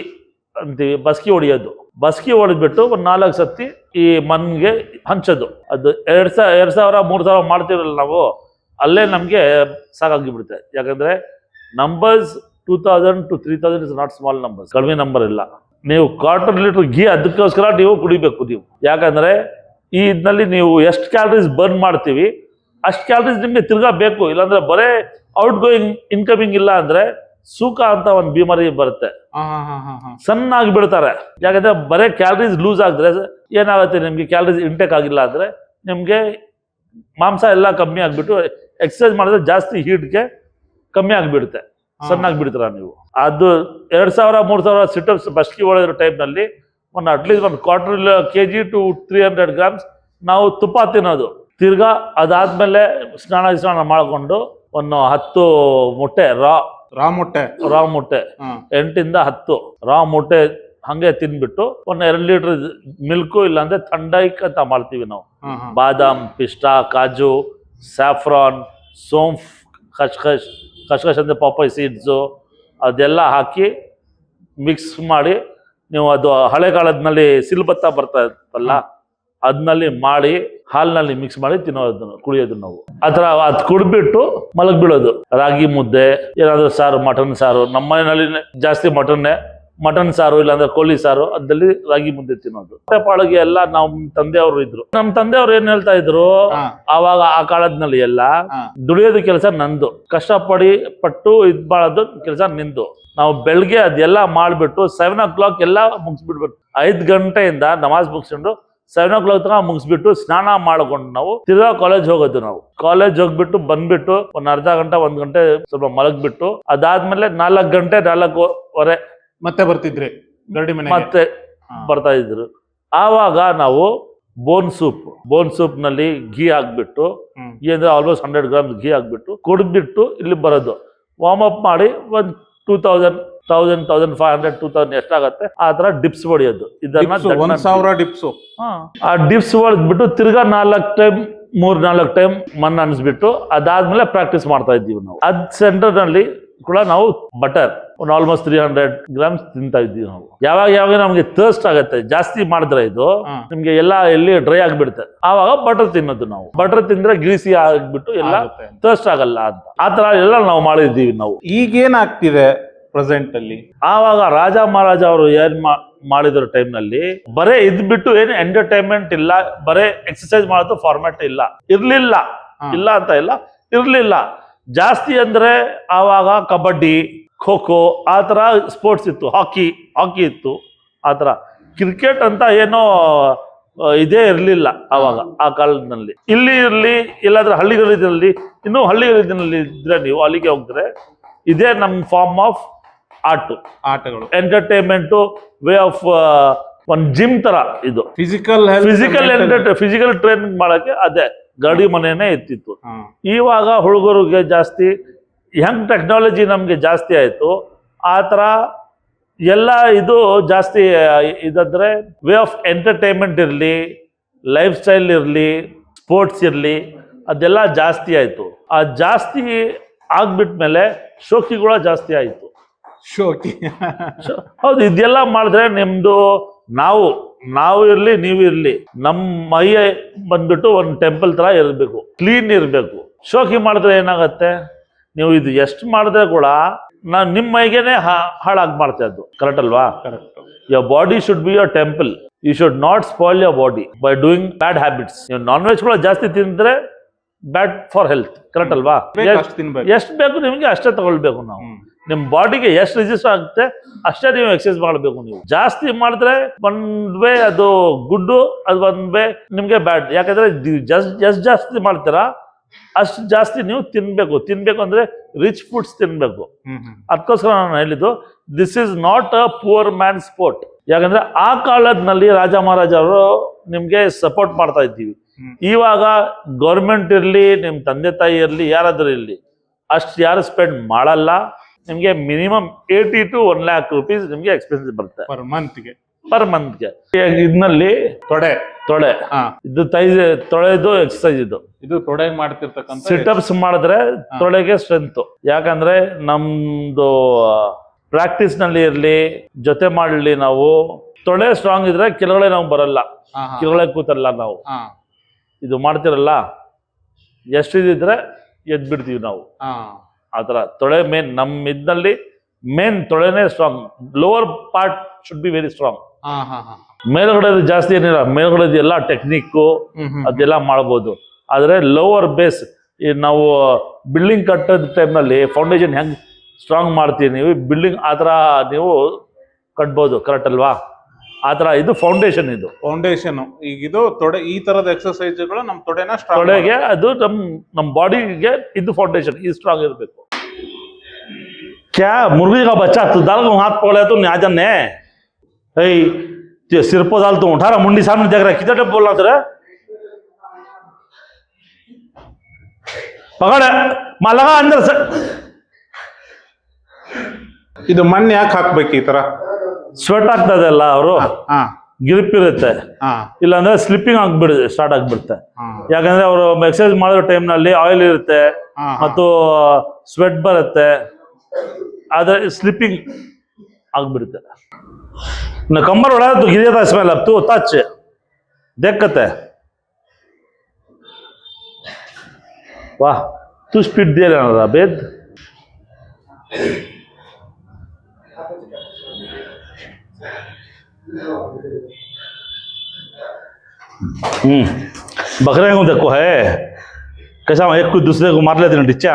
ಅಂತೀವಿ ಬಸ್ಕಿ ಹೊಡಿಯೋದು. ಬಸ್ಕಿ ಹೊಡೆದ್ಬಿಟ್ಟು ಒಂದು ನಾಲ್ಕು ಸತಿ ಈ ಮನ್ಗೆ ಹಂಚೋದು. ಅದು ಎರಡು ಸಾವಿರ ಎರಡು ಸಾವಿರ ಮೂರು ಸಾವಿರ ಮಾಡ್ತೀವಲ್ಲ ನಾವು ಅಲ್ಲೇ ನಮ್ಗೆ ಸಾಕಾಗಿಬಿಡುತ್ತೆ. ಯಾಕಂದರೆ numbers two thousand to three thousand is not small numbers ಕಡಿಮೆ ನಂಬರ್ ಇಲ್ಲ. ನೀವು ಕ್ವಾರ್ಟರ್ ಲೀಟರ್ ಘೀ ಅದಕ್ಕೋಸ್ಕರ ನೀವು ಕುಡಿಬೇಕು ನೀವು. ಯಾಕಂದರೆ ಈ ಇದ್ನಲ್ಲಿ ನೀವು ಎಷ್ಟು ಕ್ಯಾಲರೀಸ್ ಬರ್ನ್ ಮಾಡ್ತೀವಿ ಅಷ್ಟು ಕ್ಯಾಲರೀಸ್ ನಿಮಗೆ ತಿರ್ಗಾ ಬೇಕು. ಇಲ್ಲಾಂದ್ರೆ ಬರೇ ಔಟ್ ಗೋಯಿಂಗ್ ಇನ್ಕಮಿಂಗ್ ಇಲ್ಲ ಅಂದ್ರೆ ಸೂಕ ಅಂತ ಒಂದು ಬಿಮಾರಿ ಬರುತ್ತೆ. ಸಣ್ಣ ಆಗಿಬಿಡ್ತಾರೆ ಯಾಕಂದ್ರೆ ಬರೇ ಕ್ಯಾಲರೀಸ್ ಲೂಸ್ ಆಗಿದ್ರೆ ಏನಾಗುತ್ತೆ ನಿಮ್ಗೆ? ಕ್ಯಾಲರೀಸ್ ಇಂಟೇಕ್ ಆಗಿಲ್ಲ ಅಂದ್ರೆ ನಿಮಗೆ ಮಾಂಸ ಎಲ್ಲ ಕಮ್ಮಿ ಆಗ್ಬಿಟ್ಟು ಎಕ್ಸರ್ಸೈಸ್ ಮಾಡಿದ್ರೆ ಜಾಸ್ತಿ ಹೀಟ್ಗೆ ಕಮ್ಮಿ ಆಗಿಬಿಡುತ್ತೆ. ಸಣ್ಣ ಆಗ್ಬಿಡ್ತೀರ ನೀವು? ಅದು ಎರಡು ಸಾವಿರ ಮೂರು ಸಾವಿರ ಸಿಟಪ್ಸ್ ಬಸ್ಕಿ ಹೊಡೆದಿರೋ ಟೈಮ್ನಲ್ಲಿ ಒಂದು ಅಟ್ಲೀಸ್ಟ್ ಒಂದು quarter K G to three hundred grams ನಾವು ತುಪ್ಪ ತಿನ್ನೋದು. ತಿರ್ಗಾ ಅದಾದ್ಮೇಲೆ ಸ್ನಾನ ಸ್ನಾನ ಮಾಡಿಕೊಂಡು ಒಂದು ಹತ್ತು ಮೊಟ್ಟೆ ರಾ ರಾ ಮೊಟ್ಟೆ. ರಾ ಮೊಟ್ಟೆ. ಎಂಟಿಂದ ಹತ್ತು. ರಾ ಮೊಟ್ಟೆ ಹಂಗೆ ತಿನ್ಬಿಟ್ಟು ಒಂದು ಎರಡು ಲೀಟರ್ ಮಿಲ್ಕು ಇಲ್ಲಾಂದ್ರೆ ಥಂಡೈಕ್ ಅಂತ ಮಾಡ್ತೀವಿ ನಾವು. ಬಾದಾಮ್ ಪಿಸ್ತಾ ಕಾಜು ಸ್ಯಾಫ್ರಾನ್ ಸೋಂಫ್ ಖಶ್ಖಶ್ ಖಶ್ಖಶ್ ಅಂದರೆ ಪಾಪಾಯ್ ಸೀಡ್ಸು ಅದೆಲ್ಲ ಹಾಕಿ ಮಿಕ್ಸ್ ಮಾಡಿ ನೀವು ಅದು ಹಳೆ ಕಾಲದ್ನಲ್ಲಿ ಸಿಲ್ಬತ್ತ ಬರ್ತಾ ಇತ್ತಲ್ಲ, ಅದ್ನಲ್ಲಿ ಮಾಡಿ ಹಾಲಿನಲ್ಲಿ ಮಿಕ್ಸ್ ಮಾಡಿ ತಿನ್ನೋದು, ಕುಡಿಯೋದು ನಾವು. ಥರ ಅದು ಕುಡ್ಬಿಟ್ಟು ಮಲಗ್ಬಿಡೋದು. ರಾಗಿ ಮುದ್ದೆ, ಏನಾದರೂ ಸಾರು ಮಟನ್ ಸಾರು. ನಮ್ಮ ಮನೆಯಲ್ಲಿ ಜಾಸ್ತಿ ಮಟನ್ನೇ ಮಟನ್ ಸಾರು ಇಲ್ಲಾಂದ್ರೆ ಕೋಳಿ ಸಾರು ಅದ್ರಲ್ಲಿ ರಾಗಿ ಮುದ್ದೆ ತಿನ್ನೋದು. ಪಾಳಿಗೆ ಎಲ್ಲ ನಮ್ಮ ತಂದೆಯವರು ಇದ್ರು. ನಮ್ಮ ತಂದೆಯವರು ಏನ್ ಹೇಳ್ತಾ ಇದ್ರು? ಅವಾಗ ಆವಾಗ ಆ ಕಾಲದ್ನಲ್ಲಿ ಎಲ್ಲ ದುಡಿಯೋದು ಕೆಲಸ ನಂದು. ಕಷ್ಟಪಡಿ ಪಟ್ಟು ಇದ್ ಮಾಡೋದು ಕೆಲಸ ನಿಂದು. ನಾವು ಬೆಳಗ್ಗೆ ಅದೆಲ್ಲ ಮಾಡ್ಬಿಟ್ಟು ಸೆವೆನ್ ಓ ಕ್ಲಾಕ್ ಎಲ್ಲ ಮುಗಿಸ್ಬಿಡ್ಬೇಕು. ಐದ್ ಗಂಟೆಯಿಂದ ನಮಾಜ್ ಮುಗಿಸ್ಕೊಂಡು ಸೆವೆನ್ ಓ ಕ್ಲಾಕ್ ತನಕ ಮುಗಿಸ್ಬಿಟ್ಟು ಸ್ನಾನ ಮಾಡ್ಕೊಂಡು ನಾವು ತಿರ್ಗಾ ಕಾಲೇಜ್ ಹೋಗೋದು ನಾವು. ಕಾಲೇಜ್ ಹೋಗ್ಬಿಟ್ಟು ಬಂದ್ಬಿಟ್ಟು ಒಂದ್ ಅರ್ಧ ಗಂಟೆ ಒಂದ್ ಗಂಟೆ ಸ್ವಲ್ಪ ಮಲಗ್ಬಿಟ್ಟು ಅದಾದ್ಮೇಲೆ ನಾಲ್ಕು ಗಂಟೆ ನಾಲ್ಕೂವರೆ ಮತ್ತೆ ಬರ್ತಿದ್ರಿ ಗರಡಿ ಮನೆ ಮತ್ತೆ ಬರ್ತಾ ಇದ್ರು. ಆವಾಗ ನಾವು ಬೋನ್ ಸೂಪ್ ಬೋನ್ ಸೂಪ್ನಲ್ಲಿ ಘೀ ಹಾಕ್ಬಿಟ್ಟು ಘೀ ಅಂದ್ರೆ ಆಲ್ಮೋಸ್ಟ್ ಹಂಡ್ರೆಡ್ ಗ್ರಾಮ್ ಘೀ ಹಾಕ್ಬಿಟ್ಟು ಕುಡಿದ್ಬಿಟ್ಟು ಇಲ್ಲಿ ಬರೋದು. ವಾರ್ಮ್ ಅಪ್ ಮಾಡಿ ಒಂದ್ two thousand thousand thousand five hundred two thousand ಎಷ್ಟಾಗತ್ತೆ ಆ ತರ ಡಿಪ್ಸ್ ಹೊಡೆಯೋದು. ಇದನ್ನ ಸಾವಿರ ಡಿಪ್ಸು ಆ ಡಿಪ್ಸ್ ಹೊಡೆದ್ಬಿಟ್ಟು ತಿರ್ಗಾ ನಾಲ್ಕು ಟೈಮ್ ಮೂರ್ ನಾಲ್ಕು ಟೈಮ್ ಮಣ್ಣು ಅನ್ಸ್ಬಿಟ್ಟು ಅದಾದ್ಮೇಲೆ ಪ್ರಾಕ್ಟೀಸ್ ಮಾಡ್ತಾ ಇದ್ದೀವಿ ನಾವು. ಅದ್ ಸೆಂಟರ್ನಲ್ಲಿ ಕೂಡ ನಾವು ಬಟರ್ ಒಂದು ಆಲ್ಮೋಸ್ಟ್ ತ್ರೀ ಹಂಡ್ರೆಡ್ ಗ್ರಾಮ್ಸ್ ತಿಂತಾ ಇದ್ದೀವಿ ನಾವು. ಯಾವಾಗ ಯಾವಾಗ ನಮಗೆ ಥರ್ಸ್ಟ್ ಆಗುತ್ತೆ ಜಾಸ್ತಿ ಮಾಡಿದ್ರೆ ಇದು. ನಿಮ್ಗೆ ಎಲ್ಲ ಎಲ್ಲಿ ಡ್ರೈ ಆಗಿಬಿಡುತ್ತೆ. ಆವಾಗ ಬಟರ್ ತಿನ್ನೋದು ನಾವು. ಬಟರ್ ತಿಂದ್ರೆ ಗ್ರೀಸಿ ಆಗ್ಬಿಟ್ಟು ಎಲ್ಲ. ಥರ್ಸ್ಟ್ ಆಗಲ್ಲ ಅಂತ. ಆ ತರ ಎಲ್ಲ ನಾವು ಮಾಡಿದ್ದೀವಿ ನಾವು. ಈಗೇನ್ ಆಗ್ತಿದೆ ಪ್ರೆಸೆಂಟ್ ಅಲ್ಲಿ? ಆವಾಗ ರಾಜ ಮಹಾರಾಜ ಅವರು ಏನ್ ಮಾಡಿದ್ರು ಟೈಮ್ನಲ್ಲಿ ಬರೇ ಇದ್ಬಿಟ್ಟು ಏನು ಎಂಟರ್ಟೈನ್ಮೆಂಟ್ ಇಲ್ಲ ಬರೇ ಎಕ್ಸರ್ಸೈಸ್ ಮಾಡೋದು ಫಾರ್ಮ್ಯಾಟ್ ಇಲ್ಲ. ಇರ್ಲಿಲ್ಲ. ಇಲ್ಲ ಅಂತ ಇಲ್ಲ ಇರ್ಲಿಲ್ಲ. ಜಾಸ್ತಿ ಅಂದ್ರೆ ಆವಾಗ ಕಬಡ್ಡಿ ಖೋ ಖೋ ಆ ಥರ ಸ್ಪೋರ್ಟ್ಸ್ ಇತ್ತು. ಹಾಕಿ ಹಾಕಿ ಇತ್ತು. ಆ ಥರ. ಕ್ರಿಕೆಟ್ ಅಂತ ಏನೋ ಇದೇ ಇರಲಿಲ್ಲ ಆವಾಗ ಆ ಕಾಲದಲ್ಲಿ. ಇಲ್ಲಿ ಇರಲಿ ಇಲ್ಲಾಂದ್ರೆ ಹಳ್ಳಿಗಳಿದ್ರಲ್ಲಿ ಇನ್ನೂ ಹಳ್ಳಿಗಳಲ್ಲಿ ಇದ್ರೆ ನೀವು ಅಲ್ಲಿಗೆ ಹೋಗಿದ್ರೆ ಇದೇ ನಮ್ಮ ಫಾರ್ಮ್ ಆಫ್ ಆಟು ಆಟಗಳು. ಎಂಟರ್ಟೈನ್ಮೆಂಟು ವೇ ಆಫ್ ಒಂದು ಜಿಮ್ ತರ ಇದು. Physical physical entertain physical training ಮಾಡೋಕ್ಕೆ ಅದೇ. ಗಡಿ ಮನೆಯೇ ಇತ್ತಿತ್ತು ಇವಾಗ ಹುಡುಗರಿಗೆ ಜಾಸ್ತಿ ಹೆಂಗ್ ಟೆಕ್ನಾಲಜಿ ನಮಗೆ ಜಾಸ್ತಿ ಆಯಿತು. ಆ ಥರ ಎಲ್ಲ ಇದು ಜಾಸ್ತಿ ಇದಂದರೆ ಇದಂದ್ರೆ ವೇ ಆಫ್ ಎಂಟರ್ಟೈನ್ಮೆಂಟ್ ಇರಲಿ ಲೈಫ್ ಸ್ಟೈಲ್ ಇರಲಿ ಸ್ಪೋರ್ಟ್ಸ್ ಇರಲಿ ಅದೆಲ್ಲ ಜಾಸ್ತಿ ಆಯಿತು. ಆ ಜಾಸ್ತಿ ಆಗ್ಬಿಟ್ಮೇಲೆ ಶೋಕಿಗಳ ಜಾಸ್ತಿ ಆಯಿತು. ಶೋಕಿ. ಹೌದು ಇದೆಲ್ಲ ಮಾಡಿದ್ರೆ ನಿಮ್ಮದು ನಾವು ನಾವು ಇರ್ಲಿ ನೀವು ಇರ್ಲಿ. ನಮ್ಮ ಮೈಯ ಬಂದ್ಬಿಟ್ಟು ಒಂದು ಟೆಂಪಲ್ ತರ ಇರಬೇಕು. ಕ್ಲೀನ್ ಇರಬೇಕು. ಶೋಕಿ ಮಾಡಿದ್ರೆ ಏನಾಗುತ್ತೆ? ನೀವು ಇದು ಎಷ್ಟು ಮಾಡಿದ್ರೆ ಕೂಡ ನಾ ನಿಮ್ಮ ಮೈಗೆನೆ ಹಾಳಾಗಿ ಮಾಡ್ತಾ ಇದ್ದು. ಕರೆಕ್ಟ್ ಅಲ್ವಾ? Correct your body should be your temple you should not spoil your body by doing bad habits ನೀವು ನಾನ್ ವೆಜ್ ಕೂಡ ಜಾಸ್ತಿ ತಿಂದ್ರೆ ಬ್ಯಾಡ್ ಫಾರ್ ಹೆಲ್ತ್ ಕರೆಕ್ಟ್ ಅಲ್ವಾ? ಎಷ್ಟು ಬೇಕು ನಿಮಗೆ ಅಷ್ಟೇ ತಗೊಳ್ಬೇಕು ನಾವು. ನಿಮ್ಮ ಬಾಡಿಗೆ ಎಷ್ಟು ರಿಜಿಸ್ಟರ್ ಆಗುತ್ತೆ ಅಷ್ಟೇ ನೀವು ಎಕ್ಸಸೈಸ್ ಮಾಡಬೇಕು ನೀವು. ಜಾಸ್ತಿ ಮಾಡಿದ್ರೆ ಒಂದ್ ವೇ ಅದು ಗುಡ್ಡು ಅದು ಒಂದ್ ವೇ ನಿಮಗೆ ಬ್ಯಾಡ್ ಯಾಕಂದ್ರೆ ಜಸ್ಟ್ ಎಷ್ಟು ಜಾಸ್ತಿ ಮಾಡ್ತೀರಾ ಅಷ್ಟು ಜಾಸ್ತಿ ನೀವು ತಿನ್ಬೇಕು. ತಿನ್ಬೇಕು ಅಂದ್ರೆ ರಿಚ್ ಫುಡ್ಸ್ ತಿನ್ಬೇಕು. ಹ್ಮ್ ಅದಕ್ಕೋಸ್ಕರ ನಾನು ಹೇಳಿದ್ದು this is not a poor man sport ಯಾಕಂದ್ರೆ ಆ ಕಾಲದಲ್ಲಿ ರಾಜ ಮಹಾರಾಜ ಅವರು ನಿಮ್ಗೆ ಸಪೋರ್ಟ್ ಮಾಡ್ತಾ ಇದ್ದೀವಿ. ಇವಾಗ ಗೌರ್ಮೆಂಟ್ ಇರಲಿ ನಿಮ್ಮ ತಂದೆ ತಾಯಿ ಇರಲಿ ಯಾರಾದರೂ ಇರಲಿ ಅಷ್ಟು ಯಾರು ಸ್ಪೆಂಡ್ ಮಾಡಲ್ಲ. ನಿಮಗೆ minimum eighty to one lakh rupees ನಿಮಗೆ ಎಕ್ಸ್ಪೆನ್ಸ್ ಬರುತ್ತೆ. ಪರ್ ಮಂತ್ಗೆ ಪರ್ ಮಂತ್ಗೆ ಇದನ್ನಲ್ಲಿ ತೊಡೆ. ತೊಳೆ ಇದು ತೈ ತೊಳೆದು ಎಕ್ಸಸೈಸ್ ಇದು. ಇದು ತೊಡೆ ಮಾಡ್ತಿರ್ತಕ್ಕಂಥ ಸಿಟಪ್ಸ್ ಮಾಡಿದ್ರೆ ತೊಳೆಗೆ ಸ್ಟ್ರೆಂತ್ ಯಾಕಂದ್ರೆ ನಮ್ದು ಪ್ರಾಕ್ಟೀಸ್ನಲ್ಲಿ ಇರ್ಲಿ ಜೊತೆ ಮಾಡ್ಲಿ ನಾವು ತೊಳೆ ಸ್ಟ್ರಾಂಗ್ ಇದ್ರೆ ಕೆಳಗಡೆ ನಾವು ಬರಲ್ಲ. ಕೆಳಗಡೆ ಕೂತಲ್ಲ ನಾವು. ಇದು ಮಾಡ್ತಿರಲ್ಲ? ಎಷ್ಟಿದ್ರೆ ಇದಿದ್ರೆ ಎದ್ ಬಿಡ್ತೀವಿ ನಾವು ಆ ಥರ ತೊಳೆ ಮೇನ್ ನಮ್ಮ ಇದ್ನಲ್ಲಿ main ತೊಳೆನೇ strong lower part should be very strong ಮೇಲ್ಗಡೆ ಜಾಸ್ತಿ ಏನಿಲ್ಲ. ಮೇಲ್ಗಡೆ ಎಲ್ಲ ಟೆಕ್ನಿಕ್ಕು ಅದೆಲ್ಲ ಮಾಡ್ಬೋದು. ಆದರೆ ಲೋವರ್ ಬೇಸ್ ಈ ನಾವು ಬಿಲ್ಡಿಂಗ್ ಕಟ್ಟೋದ್ ಟೈಮ್ನಲ್ಲಿ ಫೌಂಡೇಶನ್ ಹೆಂಗೆ ಸ್ಟ್ರಾಂಗ್ ಮಾಡ್ತೀವಿ ನೀವು ಬಿಲ್ಡಿಂಗ್ ಆ ಥರ ನೀವು ಕಟ್ಬೋದು ಕರೆಕ್ಟ್ ಅಲ್ವಾ? ಆ ಥರ ಇದು ಫೌಂಡೇಶನ್ ಇದು. ಫೌಂಡೇಶನ್ ಈಗ ಇದು ತೊಡೆ ಈ ತರದ ಎಕ್ಸಸೈಸ್ಗಳು ನಮ್ಮ ತೊಡೆನ ಸ್ಟ್ರಾಂಗ್ ತೊಡೆಗೆ ಅದು ನಮ್ಮ ನಮ್ಮ ಬಾಡಿಗೆ ಇದು ಫೌಂಡೇಶನ್ ಇದು ಸ್ಟ್ರಾಂಗ್ ಇರಬೇಕು. क्या मुर्गी का बच्चा तू दाल को हाथ पकड़े तो न्या जाने ऐ ते सिर पर डाल तू उठा रहा मुंडी सामने देख रहा किधर बोल रहा तेरा पकड़ मां लगा अंदर से ಇದು ಮಣ್ಣು ಯಾಕೆ ಹಾಕ್ಬೇಕು ಈ ತರ ಸ್ವೆಟ್ ಆಗ್ತದೆ ಅಲ್ಲ ಅವರು ಹಾ ಗ್ರಿಪ್ ಇರುತ್ತೆ ಹಾ ಇಲ್ಲಾಂದ್ರೆ ಸ್ಲಿಪ್ಪಿಂಗ್ ಆಗ್ಬಿಡುತ್ತೆ ಸ್ಟಾರ್ಟ್ ಆಗ್ಬಿಡುತ್ತೆ ಹಾ ಯಾಕಂದ್ರೆ ಅವರು ಎಕ್ಸರ್ಸೈಸ್ ಮಾಡೋ ಟೈಮ್ನಲ್ಲಿ ಆಯಿಲ್ ಇರುತ್ತೆ ಹಾ, ಹಾ. ಮತ್ತು ಸ್ವೆಟ್ ಬರುತ್ತೆ ಆದ್ರೆ ಸ್ಲಿಪ್ಪಿಂಗ್ ಆಗ್ಬಿಡುತ್ತೆ न कमर उड़ा तो गिर जाता स्मेल अब तू टच देख करते वाह तू स्पीड दे रहा ना बेद हम्म बकरे को देखो है कैसा एक को दूसरे को मार लेते ना टिच्चा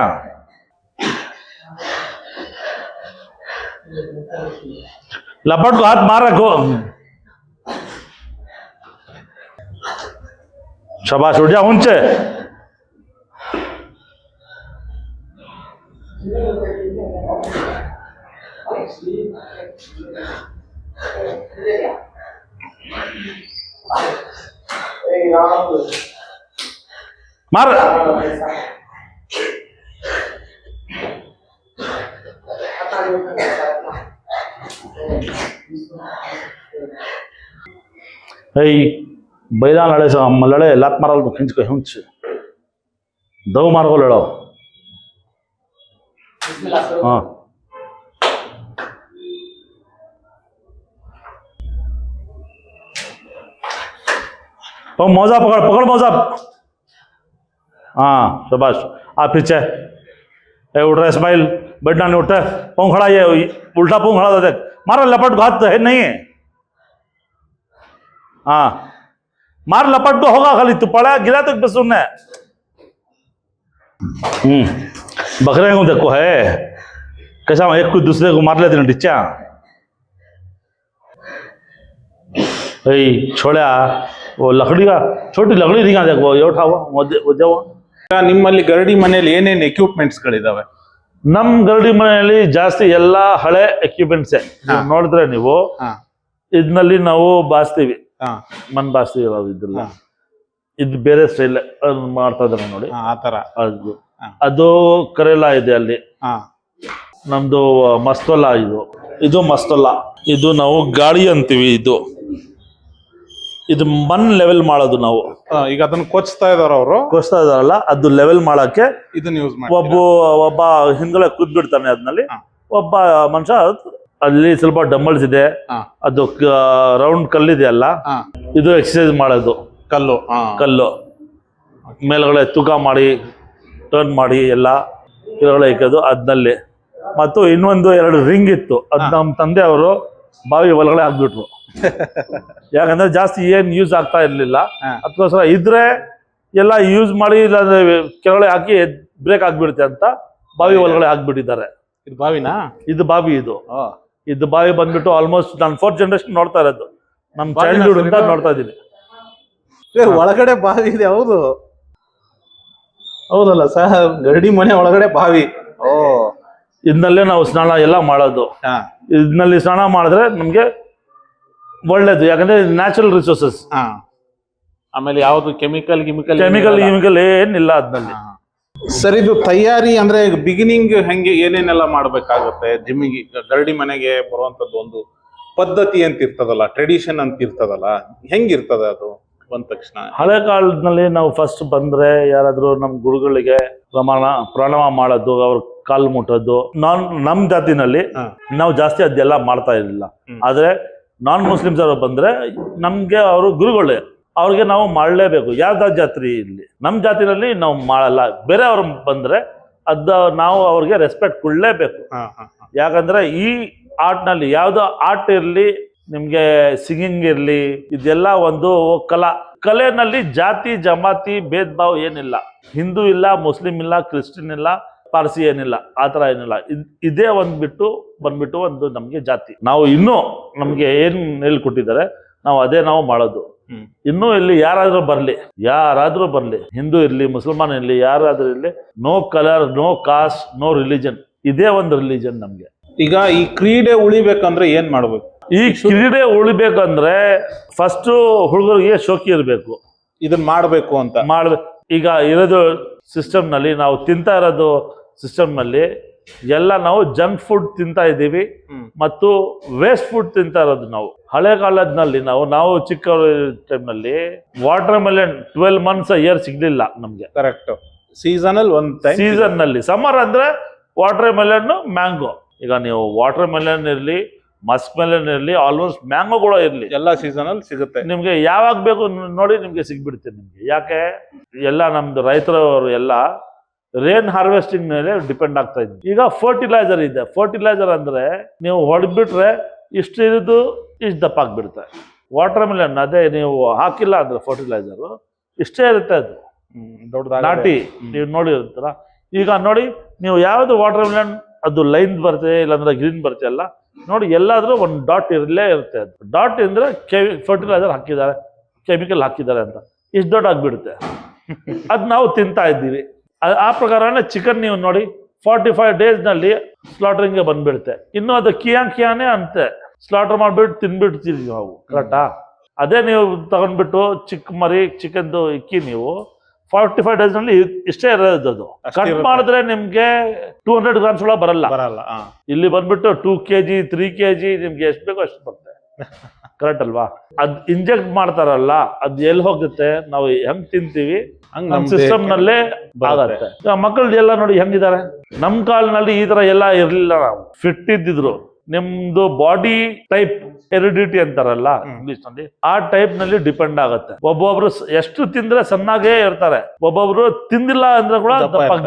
लपट को हाथ मार रखो। शाबाश उठ जा ऊँचे। मार। ऐ बैला लड़े से हम लड़े लात मारल तो खींच के हुंच दो मार को लड़ो हाँ ओ मौजा पकड़ पकड़ मौजा हाँ शाबाश आप पीछे ए उठ रहा स्माइल बैठना नहीं उठा पाँव खड़ा ये उल्टा पाँव खड़ा था देख मारो लपट को हाथ है नहीं है हाँ मार लपट को होगा खाली तू पड़ा गिरा तो बस सुनने हम्म बकरे को देखो है कैसा एक को दूसरे को मार लेते ना टिच्चा ऐ छोड़ा वो लकड़ी का छोटी लकड़ी दिखा देखो ये उठाओ वो दे- वो देवो ಈಗ ನಿಮ್ಮಲ್ಲಿ ಗರಡಿ ಮನೆಯಲ್ಲಿ ಏನೇನ್ ಎಕ್ವಿಪ್ಮೆಂಟ್ಸ್ ಗಳಿದಾವೆ ನಮ್ ಗರಡಿ ಮನೆಯಲ್ಲಿ ಜಾಸ್ತಿ ಎಲ್ಲಾ ಹಳೆ ಎಕ್ವಿಪ್ಮೆಂಟ್ಸ್. ನೋಡಿದ್ರೆ ನೀವು ಇದ್ನಲ್ಲಿ ನಾವು ಬಾಸ್ತೀವಿ. ಮನ್ ಬಾಸ್ತೀವಿ ನಾವು ಇದ್ರಲ್ಲ. ಇದು ಬೇರೆ ಸ್ಟೈಲ್ ಮಾಡ್ತಾ ಇದ್ದಾರೆ ನೋಡಿ. ಆತರ ಅದು. ಅದು ಕರೆಲ ಇದೆ ಅಲ್ಲಿ. ನಮ್ದು ಮಸ್ತೊಲ್ಲ ಇದು. ಇದು ಮಸ್ತೊಲ್ಲ. ಇದು ನಾವು ಗಾಳಿ ಅಂತೀವಿ ಇದು. ಇದು ಮನ್ ಲೆವೆಲ್ ಮಾಡೋದು ನಾವು ಆ, ಈಗ ಅದನ್ನ ಕೊಚ್ತಾ ಇದಾರ ಅವರು ಕೊಚ್ತಾ ಇದಾರಲ್ಲ ಅದು ಲೆವೆಲ್ ಮಾಡಕ್ಕೆ ಇದನ್ನ ಯೂಸ್ ಒಬ್ಬ ಒಬ್ಬ ಹಿಂದ್ಗಡೆ ಕೂತ್ಬಿಡ್ತಾನೆ ಅದ್ನಲ್ಲಿ ಹಾ. ಒಬ್ಬ ಮನುಷ್ಯ ಅಲ್ಲಿ ಸ್ವಲ್ಪ ಡಂಬಲ್ಸ್ ಇದೆ ಹಾ. ಅದು ರೌಂಡ್ ಕಲ್ಲಿದೆ ಅಲ್ಲ ಹಾ. ಇದು ಎಕ್ಸರ್ಸೈಸ್ ಮಾಡೋದು ಕಲ್ಲು ಹಾ. ಕಲ್ಲು ಮೇಲ್ಗಡೆ ತೂಕ ಮಾಡಿ ಟರ್ನ್ ಮಾಡಿ ಎಲ್ಲ ಕೆಳಗಡೆ ಇಕ್ಕೋದು ಅದ್ನಲ್ಲಿ ಮತ್ತು ಇನ್ನೊಂದು ಎರಡು ರಿಂಗ್ ಇತ್ತು ಅದ್. ನಮ್ಮ ತಂದೆ ಅವರು ಬಾವಿ ಒಳಗಡೆ ಹಾಕ್ಬಿಟ್ರು ಯಾಕಂದ್ರೆ ಜಾಸ್ತಿ ಏನ್ ಯೂಸ್ ಆಗ್ತಾ ಇರ್ಲಿಲ್ಲ. ಅದಕ್ಕೋಸ್ಕರ ಇದ್ರೆ ಎಲ್ಲ ಯೂಸ್ ಮಾಡಿ ಇಲ್ಲಾಂದ್ರೆ ಕೆಳಗಡೆ ಹಾಕಿ ಬ್ರೇಕ್ ಆಗ್ಬಿಡುತ್ತೆ ಅಂತ ಬಾವಿ ಒಳಗಡೆ ಹಾಕ್ಬಿಟ್ಟಿದ್ದಾರೆ. ಇದು ಬಾವಿನಾ? ಇದು ಬಾವಿ ಇದು. ಇದು ಬಾವಿ ಬಂದ್ಬಿಟ್ಟು ಆಲ್ಮೋಸ್ಟ್ ನಾನು ಫೋರ್ತ್ ಜನರೇಷನ್ ನೋಡ್ತಾ ಇರೋದು. ನಮ್ ಬಾವಿನ ಚೈಲ್ಡ್ಹುಡ್ ಇಂದ ನೋಡ್ತಾ ಇದೀನಿ ಏ, ಒಳಗಡೆ ಬಾವಿ ಇದೆ ಹೌದು. ಹೌದಲ್ಲ ಸರ್ ಗರಡಿ ಮನೆ ಒಳಗಡೆ ಬಾವಿ. ಓ. ಇದ್ನಲ್ಲೇ ನಾವು ಸ್ನಾನ ಎಲ್ಲ ಮಾಡೋದು. ಹಾ. ಇದನ್ನಲ್ಲಿ ಸ್ನಾನ ಮಾಡಿದ್ರೆ ನಮ್ಗೆ ಒಳ್ಳೇದು ಯಾಕಂದ್ರೆ ನ್ಯಾಚುರಲ್ ರಿಸೋರ್ಸಸ್ ಹಾ. ಆಮೇಲೆ ಯಾವುದು ಕೆಮಿಕಲ್ ಗಿಮಿಕಲ್ ಕೆಮಿಕಲ್ ಗಿಮಿಕಲ್ ಏನಿಲ್ಲ ಅದ್ನಲ್ಲಿ ಸರ್ ಇದು ತಯಾರಿ ಅಂದ್ರೆ ಬಿಗಿನಿಂಗ್ ಹೆಂಗೆ ಏನೇನೆಲ್ಲ ಮಾಡ್ಬೇಕಾಗುತ್ತೆ? ಜಿಮ್ಮಿಗೆ ಗರಡಿ ಮನೆಗೆ ಬರುವಂತದ್ದು ಒಂದು ಪದ್ಧತಿ ಅಂತ ಇರ್ತದಲ್ಲ ಟ್ರೆಡಿಷನ್ ಅಂತ ಇರ್ತದಲ್ಲ ಹೆಂಗಿರ್ತದೆ ಅದು? ಬಂದ ತಕ್ಷಣ. ಹಳೆ ಕಾಲದಲ್ಲಿ ನಾವು ಫಸ್ಟ್ ಬಂದ್ರೆ ಯಾರಾದ್ರೂ ನಮ್ ಗುರುಗಳಿಗೆ ಪ್ರಮಾಣ ಪ್ರಣಾಮ ಮಾಡೋದು ಅವ್ರ ಕಾಲು ಮುಟ್ಟೋದು ನಾನ್ ನಮ್ ಜಾತಿನಲ್ಲಿ ನಾವು ಜಾಸ್ತಿ ಅದೆಲ್ಲ ಮಾಡ್ತಾ ಇರಲಿಲ್ಲ. ಆದ್ರೆ ನಾನ್ ಮುಸ್ಲಿಮ್ಸ್ ಅವರು ಬಂದ್ರೆ ನಮಗೆ ಅವರು ಗುರುಗಳೇ. ಅವ್ರಿಗೆ ನಾವು ಮಾಡಲೇಬೇಕು. ಯಾವ್ದ ಜಾತ್ರೆ ಇಲ್ಲಿ? ನಮ್ಮ ಜಾತಿನಲ್ಲಿ ನಾವು ಮಾಡಲ್ಲ. ಬೇರೆ ಅವ್ರು ಬಂದ್ರೆ ಅದ ನಾವು ಅವ್ರಿಗೆ ರೆಸ್ಪೆಕ್ಟ್ ಕೊಡಲೇಬೇಕು. ಯಾಕಂದ್ರೆ ಈ ಆರ್ಟ್ನಲ್ಲಿ ಯಾವ್ದೋ ಆರ್ಟ್ ಇರ್ಲಿ ನಿಮಗೆ ಸಿಂಗಿಂಗ್ ಇರ್ಲಿ ಇದೆಲ್ಲ ಒಂದು ಕಲಾ. ಕಲೆನಲ್ಲಿ ಜಾತಿ ಜಮಾತಿ ಭೇದ ಭಾವ ಏನಿಲ್ಲ. ಹಿಂದೂ ಇಲ್ಲ ಮುಸ್ಲಿಂ ಇಲ್ಲ ಕ್ರಿಶ್ಚಿಯನ್ ಇಲ್ಲ. ಪಾರ್ಸಿ ಏನಿಲ್ಲ ಆ ಥರ ಏನಿಲ್ಲ. ಇದು ಇದೇ ಒಂದ್ ಬಿಟ್ಟು ಬಂದ್ಬಿಟ್ಟು ಒಂದು ನಮಗೆ ಜಾತಿ. ನಾವು ಇನ್ನೂ ನಮಗೆ ಏನು ಹೇಳ್ಕೊಟ್ಟಿದ್ದಾರೆ ನಾವು ಅದೇ ನಾವು ಮಾಡೋದು. ಇನ್ನೂ ಇಲ್ಲಿ ಯಾರಾದರೂ ಬರಲಿ ಯಾರಾದರೂ ಬರಲಿ ಹಿಂದೂ ಇರಲಿ ಮುಸಲ್ಮಾನ್ ಇರಲಿ ಯಾರಾದರೂ ಇರಲಿ no colour no caste no religion ಇದೇ ಒಂದು ರಿಲಿಜನ್ ನಮಗೆ. ಈಗ ಈ ಕ್ರೀಡೆ ಉಳಿಬೇಕಂದ್ರೆ ಏನ್ ಮಾಡ್ಬೇಕು? ಈ ಕ್ರೀಡೆ ಉಳಿಬೇಕಂದ್ರೆ ಫಸ್ಟ್ ಹುಡುಗರಿಗೆ ಶೋಕಿ ಇರಬೇಕು. ಇದನ್ನ ಮಾಡಬೇಕು ಅಂತ. ಮಾಡ್ಬೇಕು ಈಗ ಇರೋದು ಸಿಸ್ಟಮ್ನಲ್ಲಿ ನಾವು ತಿಂತಾ ಇರೋದು ಸಿಸ್ಟಮ್ನಲ್ಲಿ ಎಲ್ಲ ನಾವು ಜಂಕ್ ಫುಡ್ ತಿಂತಾ ಇದ್ದೀವಿ ಮತ್ತು ವೇಸ್ಟ್ ಫುಡ್ ತಿಂತಾ ಇರೋದು ನಾವು. ಹಳೆ ಕಾಲದಲ್ಲಿ ನಾವು ನಾವು ಚಿಕ್ಕ ಟೈಮ್ನಲ್ಲಿ watermelon twelve months year ಸಿಗ್ಲಿಲ್ಲ ನಮ್ಗೆ. ಕರೆಕ್ಟ್ ಸೀಸನಲ್ ಒಂದ್ ಟೈಮ್ ಸೀಸನ್ನಲ್ಲಿ ಸಮ್ಮರ್ ಅಂದ್ರೆ ವಾಟರ್ ಮೆಲನ್ ಮ್ಯಾಂಗೋ. ಈಗ ನೀವು ವಾಟರ್ ಮೆಲನ್ ಇರಲಿ ಮಸ್ಕ್ ಮೆಲನ್ ಇರಲಿ ಆಲ್ಮೋಸ್ಟ್ ಮ್ಯಾಂಗೋ ಕೂಡ ಇರಲಿ. ಎಲ್ಲ ಸೀಸನಲ್ಲಿ ಸಿಗುತ್ತೆ. ನಿಮಗೆ ಯಾವಾಗ ಬೇಕು ನೋಡಿ ನಿಮಗೆ ಸಿಗ್ಬಿಡುತ್ತೆ ನಿಮಗೆ. ಯಾಕೆ? ಎಲ್ಲ ನಮ್ದು ರೈತರವರು ಎಲ್ಲ ರೇನ್ ಹಾರ್ವೆಸ್ಟಿಂಗ್ ಮೇಲೆ ಡಿಪೆಂಡ್ ಆಗ್ತಾ ಇದ್ವಿ. ಈಗ ಫರ್ಟಿಲೈಸರ್ ಇದೆ. ಫರ್ಟಿಲೈಸರ್ ಅಂದ್ರೆ ನೀವು ಹೊಡೆದ್ಬಿಟ್ರೆ ಇಷ್ಟು ಇರಿದು ಇಷ್ಟು ದಪ್ಪ ಆಗ್ಬಿಡುತ್ತೆ. ವಾಟರ್ ಮಿಲನ್ ಅದೇ ನೀವು ಹಾಕಿಲ್ಲ ಅಂದರೆ ಫರ್ಟಿಲೈಸರು ಇಷ್ಟೇ ಇರುತ್ತೆ ಅದು. ದೊಡ್ಡ ನಾಟಿ ನೀವು ನೋಡಿರ್ತೀರ? ಈಗ ನೋಡಿ ನೀವು ಯಾವುದು ವಾಟರ್ ಮಿಲನ್ ಅದು ಲೈನ್ ಬರುತ್ತೆ ಇಲ್ಲಾಂದ್ರೆ ಗ್ರೀನ್ ಬರುತ್ತೆ ಅಲ್ಲ ನೋಡಿ ಎಲ್ಲಾದರೂ ಒಂದು ಡಾಟ್ ಇರಲೇ ಇರುತ್ತೆ ಅದು. ಡಾಟ್ ಅಂದರೆ ಕೆವಿ ಫರ್ಟಿಲೈಸರ್ ಹಾಕಿದ್ದಾರೆ ಕೆಮಿಕಲ್ ಹಾಕಿದ್ದಾರೆ ಅಂತ. ಇಷ್ಟು ದೊಡ್ಡ ಆಗಿಬಿಡುತ್ತೆ. ಅದು ನಾವು ತಿಂತಾ ಇದ್ದೀವಿ. ಆ- ಆ ಪ್ರಕಾರನೇ ಚಿಕನ್ ನೀವು ನೋಡಿ ಫಾರ್ಟಿ ಫೈವ್ ಡೇಸ್ನಲ್ಲಿ ಸ್ಲಾಟ್ರಿಂಗ್ಗೆ ಬಂದ್ಬಿಡುತ್ತೆ. ಇನ್ನು ಅದು ಕಿಯಾ ಕಿಯಾನೇ ಅಂತೆ. ಸ್ಲಾಟರ್ ಮಾಡ್ಬಿಟ್ಟು ತಿನ್ಬಿಡ್ತೀವಿ ನಾವು ಕರೆಕ್ಟಾ ಅದೇ ನೀವು ತಗೊಂಡ್ಬಿಟ್ಟು ಚಿಕ್ಕ ಮರಿ ಚಿಕನ್ದು ಇಕ್ಕಿ ನೀವು ಫಾರ್ಟಿ ಫೈವ್ ಡೇಸ್ನಲ್ಲಿ ಇಷ್ಟೇ ಇರೋದು ಅದು ಕಟ್ ಮಾಡಿದ್ರೆ ನಿಮ್ಗೆ ಟೂ ಹಂಡ್ರೆಡ್ ಗ್ರಾಮ್ಸ್ ಒಳಗೆ ಬರಲ್ಲ. ಬರಲ್ಲ ಇಲ್ಲಿ ಬಂದ್ಬಿಟ್ಟು two K G three K G ನಿಮ್ಗೆ ಎಷ್ಟು ಬೇಕೋ ಅಷ್ಟು ಬರುತ್ತೆ. ಕರೆಕ್ಟ್ ಅಲ್ವಾ? ಅದ್ ಇಂಜೆಕ್ಟ್ ಮಾಡ್ತಾರಲ್ಲ ಅದು ಎಲ್ಲಿ ಹೋಗುತ್ತೆ? ನಾವು ಹೆಂಗ್ ತಿಂತೀವಿ? ಸಿಸ್ಟಮ್ ನಲ್ಲೇ. ಆಗತ್ತೆ. ಮಕ್ಕಳು ಎಲ್ಲ ನೋಡಿ ಹೆಂಗಿದ್ದಾರೆ ನಮ್ ಕಾಲ್ನಲ್ಲಿ ಈ ತರ ಎಲ್ಲ ಇರ್ಲಿಲ್ಲ ನಾವು. ಫಿಟ್ ಇದ್ದಿದ್ರು. ನಿಮ್ದು ಬಾಡಿ ಟೈಪ್ ಎರಿಡಿಟಿ ಅಂತಾರಲ್ಲ. ಇಂಗ್ಲಿಷ್ನಲ್ಲಿ ಆ ಟೈಪ್ನಲ್ಲಿ ಡಿಪೆಂಡ್ ಆಗುತ್ತೆ. ಒಬ್ಬೊಬ್ರು ಎಷ್ಟು ತಿಂದ್ರೆ ಸಣ್ಣಾಗೇ ಇರ್ತಾರೆ. ಒಬ್ಬೊಬ್ರು ತಿಂದಿಲ್ಲ ಅಂದ್ರೆ ಕೂಡ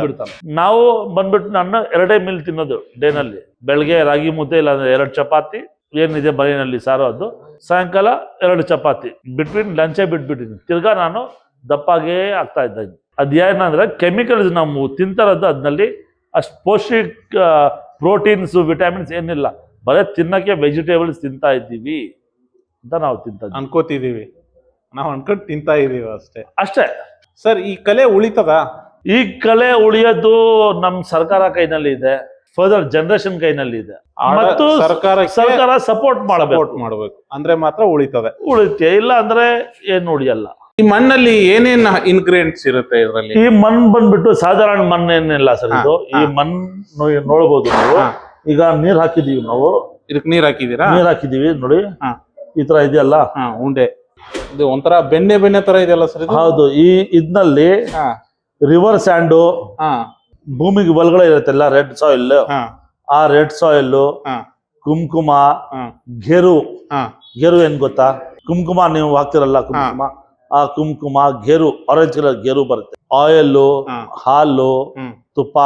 ಬಿಡ್ತಾರೆ. ನಾವು ಬಂದ್ಬಿಟ್ಟು ನಾನು ಎರಡೇ ಮೀಲ್ ತಿನ್ನೋದು ಡೇನಲ್ಲಿ. ಬೆಳಗ್ಗೆ ರಾಗಿ ಮುದ್ದೆ ಇಲ್ಲ ಅಂದ್ರೆ ಎರಡು ಚಪಾತಿ ಏನಿದೆ ಬರೀನಲ್ಲಿ ಸಾರು ಅದು. ಸಾಯಂಕಾಲ ಎರಡು ಚಪಾತಿ. ಬಿಟ್ವೀನ್ ಲಂಚೇ ಬಿಟ್ಬಿಟ್ಟಿದ್ದೀನಿ. ತಿರ್ಗಾ ನಾನು ದಪ್ಪಾಗೇ ಆಗ್ತಾ ಇದ್ದಂಗೆ ಅದು ಏನಂದ್ರೆ ಕೆಮಿಕಲ್ಸ್ ನಾವು ತಿಂತಾರದ್ದು ಅದ್ನಲ್ಲಿ ಅಷ್ಟು ಪೌಷ್ಟಿಕ ಪ್ರೋಟೀನ್ಸ್ ವಿಟಮಿನ್ಸ್ ಏನಿಲ್ಲ. ಬರೀ ತಿನ್ನಕ್ಕೆ ವೆಜಿಟೇಬಲ್ಸ್ ತಿಂತಾ ಇದ್ದೀವಿ ಅಂತ ನಾವು ತಿಂತ ಅನ್ಕೋತಿದ್ದೀವಿ. ನಾವು ಅನ್ಕೊಂಡು ತಿಂತಾ ಇದೀವಿ ಅಷ್ಟೇ. ಅಷ್ಟೇ. ಸರ್ ಈ ಕಲೆ ಉಳಿತದ? ಈ ಕಲೆ ಉಳಿಯೋದು ನಮ್ಮ ಸರ್ಕಾರ ಕೈನಲ್ಲಿ ಇದೆ. ಫರ್ದರ್ ಜನರೇಷನ್ ಕೈನಲ್ಲಿ ಇದೆ. ಮತ್ತು ಸರ್ಕಾರ ಸರ್ಕಾರ ಸಪೋರ್ಟ್ ಮಾಡಬೇಕು. ಸಪೋರ್ಟ್ ಮಾಡ್ಬೇಕು. ಅಂದ್ರೆ ಮಾತ್ರ ಉಳಿತದೆ. ಉಳಿತೆ. ಇಲ್ಲ ಅಂದ್ರೆ ಏನು ಉಳಿಯಲ್ಲ. ಈ ಮಣ್ಣಲ್ಲಿ ಏನೇನ್ ಇನ್ಗ್ರೀಡಿಯೆಂಟ್ಸ್ ಇರುತ್ತೆ ಇದರಲ್ಲಿ? ಈ ಮಣ್ಣು ಬಂದ್ಬಿಟ್ಟು ಸಾಧಾರಣ ಮಣ್ಣು ಏನಿಲ್ಲ ಸರ್ ಇದು. ಈ. ಮಣ್ಣು ನೋಡಬಹುದು ನೋಡ್ಬೋದು ನೀವು. ಈಗ ನೀರ್ ಹಾಕಿದೀವಿ ನಾವು. ಇದಕ್ಕೆ ನೀರ್ ಹಾಕಿದೀರಾ? ನೀರ್ ಹಾಕಿದೀವಿ ನೋಡಿ. ಈ ತರ ಇದೆಯಲ್ಲ? ಉಂಡೆ. ಇದು ಒಂಥರ ಬೆಣ್ಣೆ ಬೆಣ್ಣೆ ತರ ಇದೆಯಲ್ಲ ಸರ್ ಹೌದು. ಈ ಇದ್ನಲ್ಲಿ ರಿವರ್ ಸ್ಯಾಂಡು ಭೂಮಿಗೆ ಇರುತ್ತೆ ಇರುತ್ತಲ್ಲ ರೆಡ್ ಸಾಯಿಲ್ ಆ ರೆಡ್ ಸಾಯಿಲ್ ಕುಂಕುಮ ಗೆರು. ಗೆರು ಏನ್ ಗೊತ್ತಾ? ಕುಂಕುಮ ನೀವು ಹಾಕ್ತಿರಲ್ಲ ಕುಂಕುಮ. ಆ ಕುಂಕುಮ ಗೆರು ಆರೆಂಜ್ ಕಲರ್ ಗೆರು ಬರುತ್ತೆ. ಆಯಿಲ್ ಹಾಲು ತುಪ್ಪ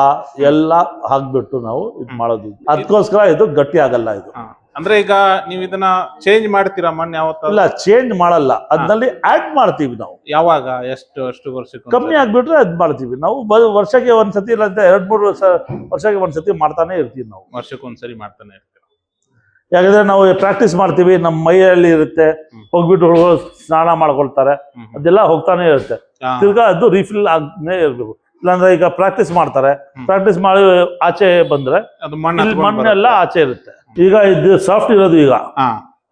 ಎಲ್ಲ ಹಾಕ್ಬಿಟ್ಟು ನಾವು ಇದು ಮಾಡೋದು. ಅದಕ್ಕೋಸ್ಕರ ಇದು ಗಟ್ಟಿ ಆಗಲ್ಲ ಇದು. ಅಂದ್ರೆ ಈಗ ನೀವ್ ಇದನ್ನ ಚೇಂಜ್ ಮಾಡ್ತೀರಾ ಮಣ್ಣು ಯಾವತ್ತ ಇಲ್ಲ ಚೇಂಜ್ ಮಾಡಲ್ಲ. ಅದ್ನಲ್ಲಿ ಆಡ್ ಮಾಡ್ತೀವಿ ನಾವು. ಯಾವಾಗ? ಎಷ್ಟು ಎಷ್ಟು ವರ್ಷಕ್ಕೆ ಕಮ್ಮಿ ಆಗ್ಬಿಟ್ರೆ ಅದ್ ಮಾಡ್ತೀವಿ. ನಾವು ವರ್ಷಕ್ಕೆ ಒಂದ್ಸತಿ ಇಲ್ಲ ಅಂತ ಎರಡ್ ಮೂರು ವರ್ಷ ವರ್ಷಕ್ಕೆ ಒಂದ್ಸತಿ ಮಾಡ್ತಾನೆ ಇರ್ತೀವಿ ನಾವು. ವರ್ಷಕ್ಕೆ ಒಂದ್ಸರಿ ಮಾಡ್ತಾನೆ ಇರ್ತೀರಾ ಯಾಕಂದ್ರೆ ನಾವು ಪ್ರಾಕ್ಟೀಸ್ ಮಾಡ್ತೀವಿ ನಮ್ಮ ಮೈಯಲ್ಲಿ ಇರುತ್ತೆ. ಹೋಗ್ಬಿಟ್ಟು ಹುಡುಗರು ಸ್ನಾನ ಮಾಡ್ಕೊಳ್ತಾರೆ. ಅದೆಲ್ಲ ಹೋಗ್ತಾನೆ ಇರುತ್ತೆ. ತಿರ್ಗ ಅದು ರಿಫಿಲ್ ಆಗನೇ ಇರ್ಬೇಕು. ಇಲ್ಲಾಂದ್ರೆ ಈಗ ಪ್ರಾಕ್ಟೀಸ್ ಮಾಡ್ತಾರೆ. ಪ್ರಾಕ್ಟೀಸ್ ಮಾಡಿ ಆಚೆ ಬಂದ್ರೆ ಮಣ್ಣೆಲ್ಲ ಆಚೆ ಇರುತ್ತೆ. ಈಗ ಇದು ಸಾಫ್ಟ್ ಇರೋದು ಈಗ.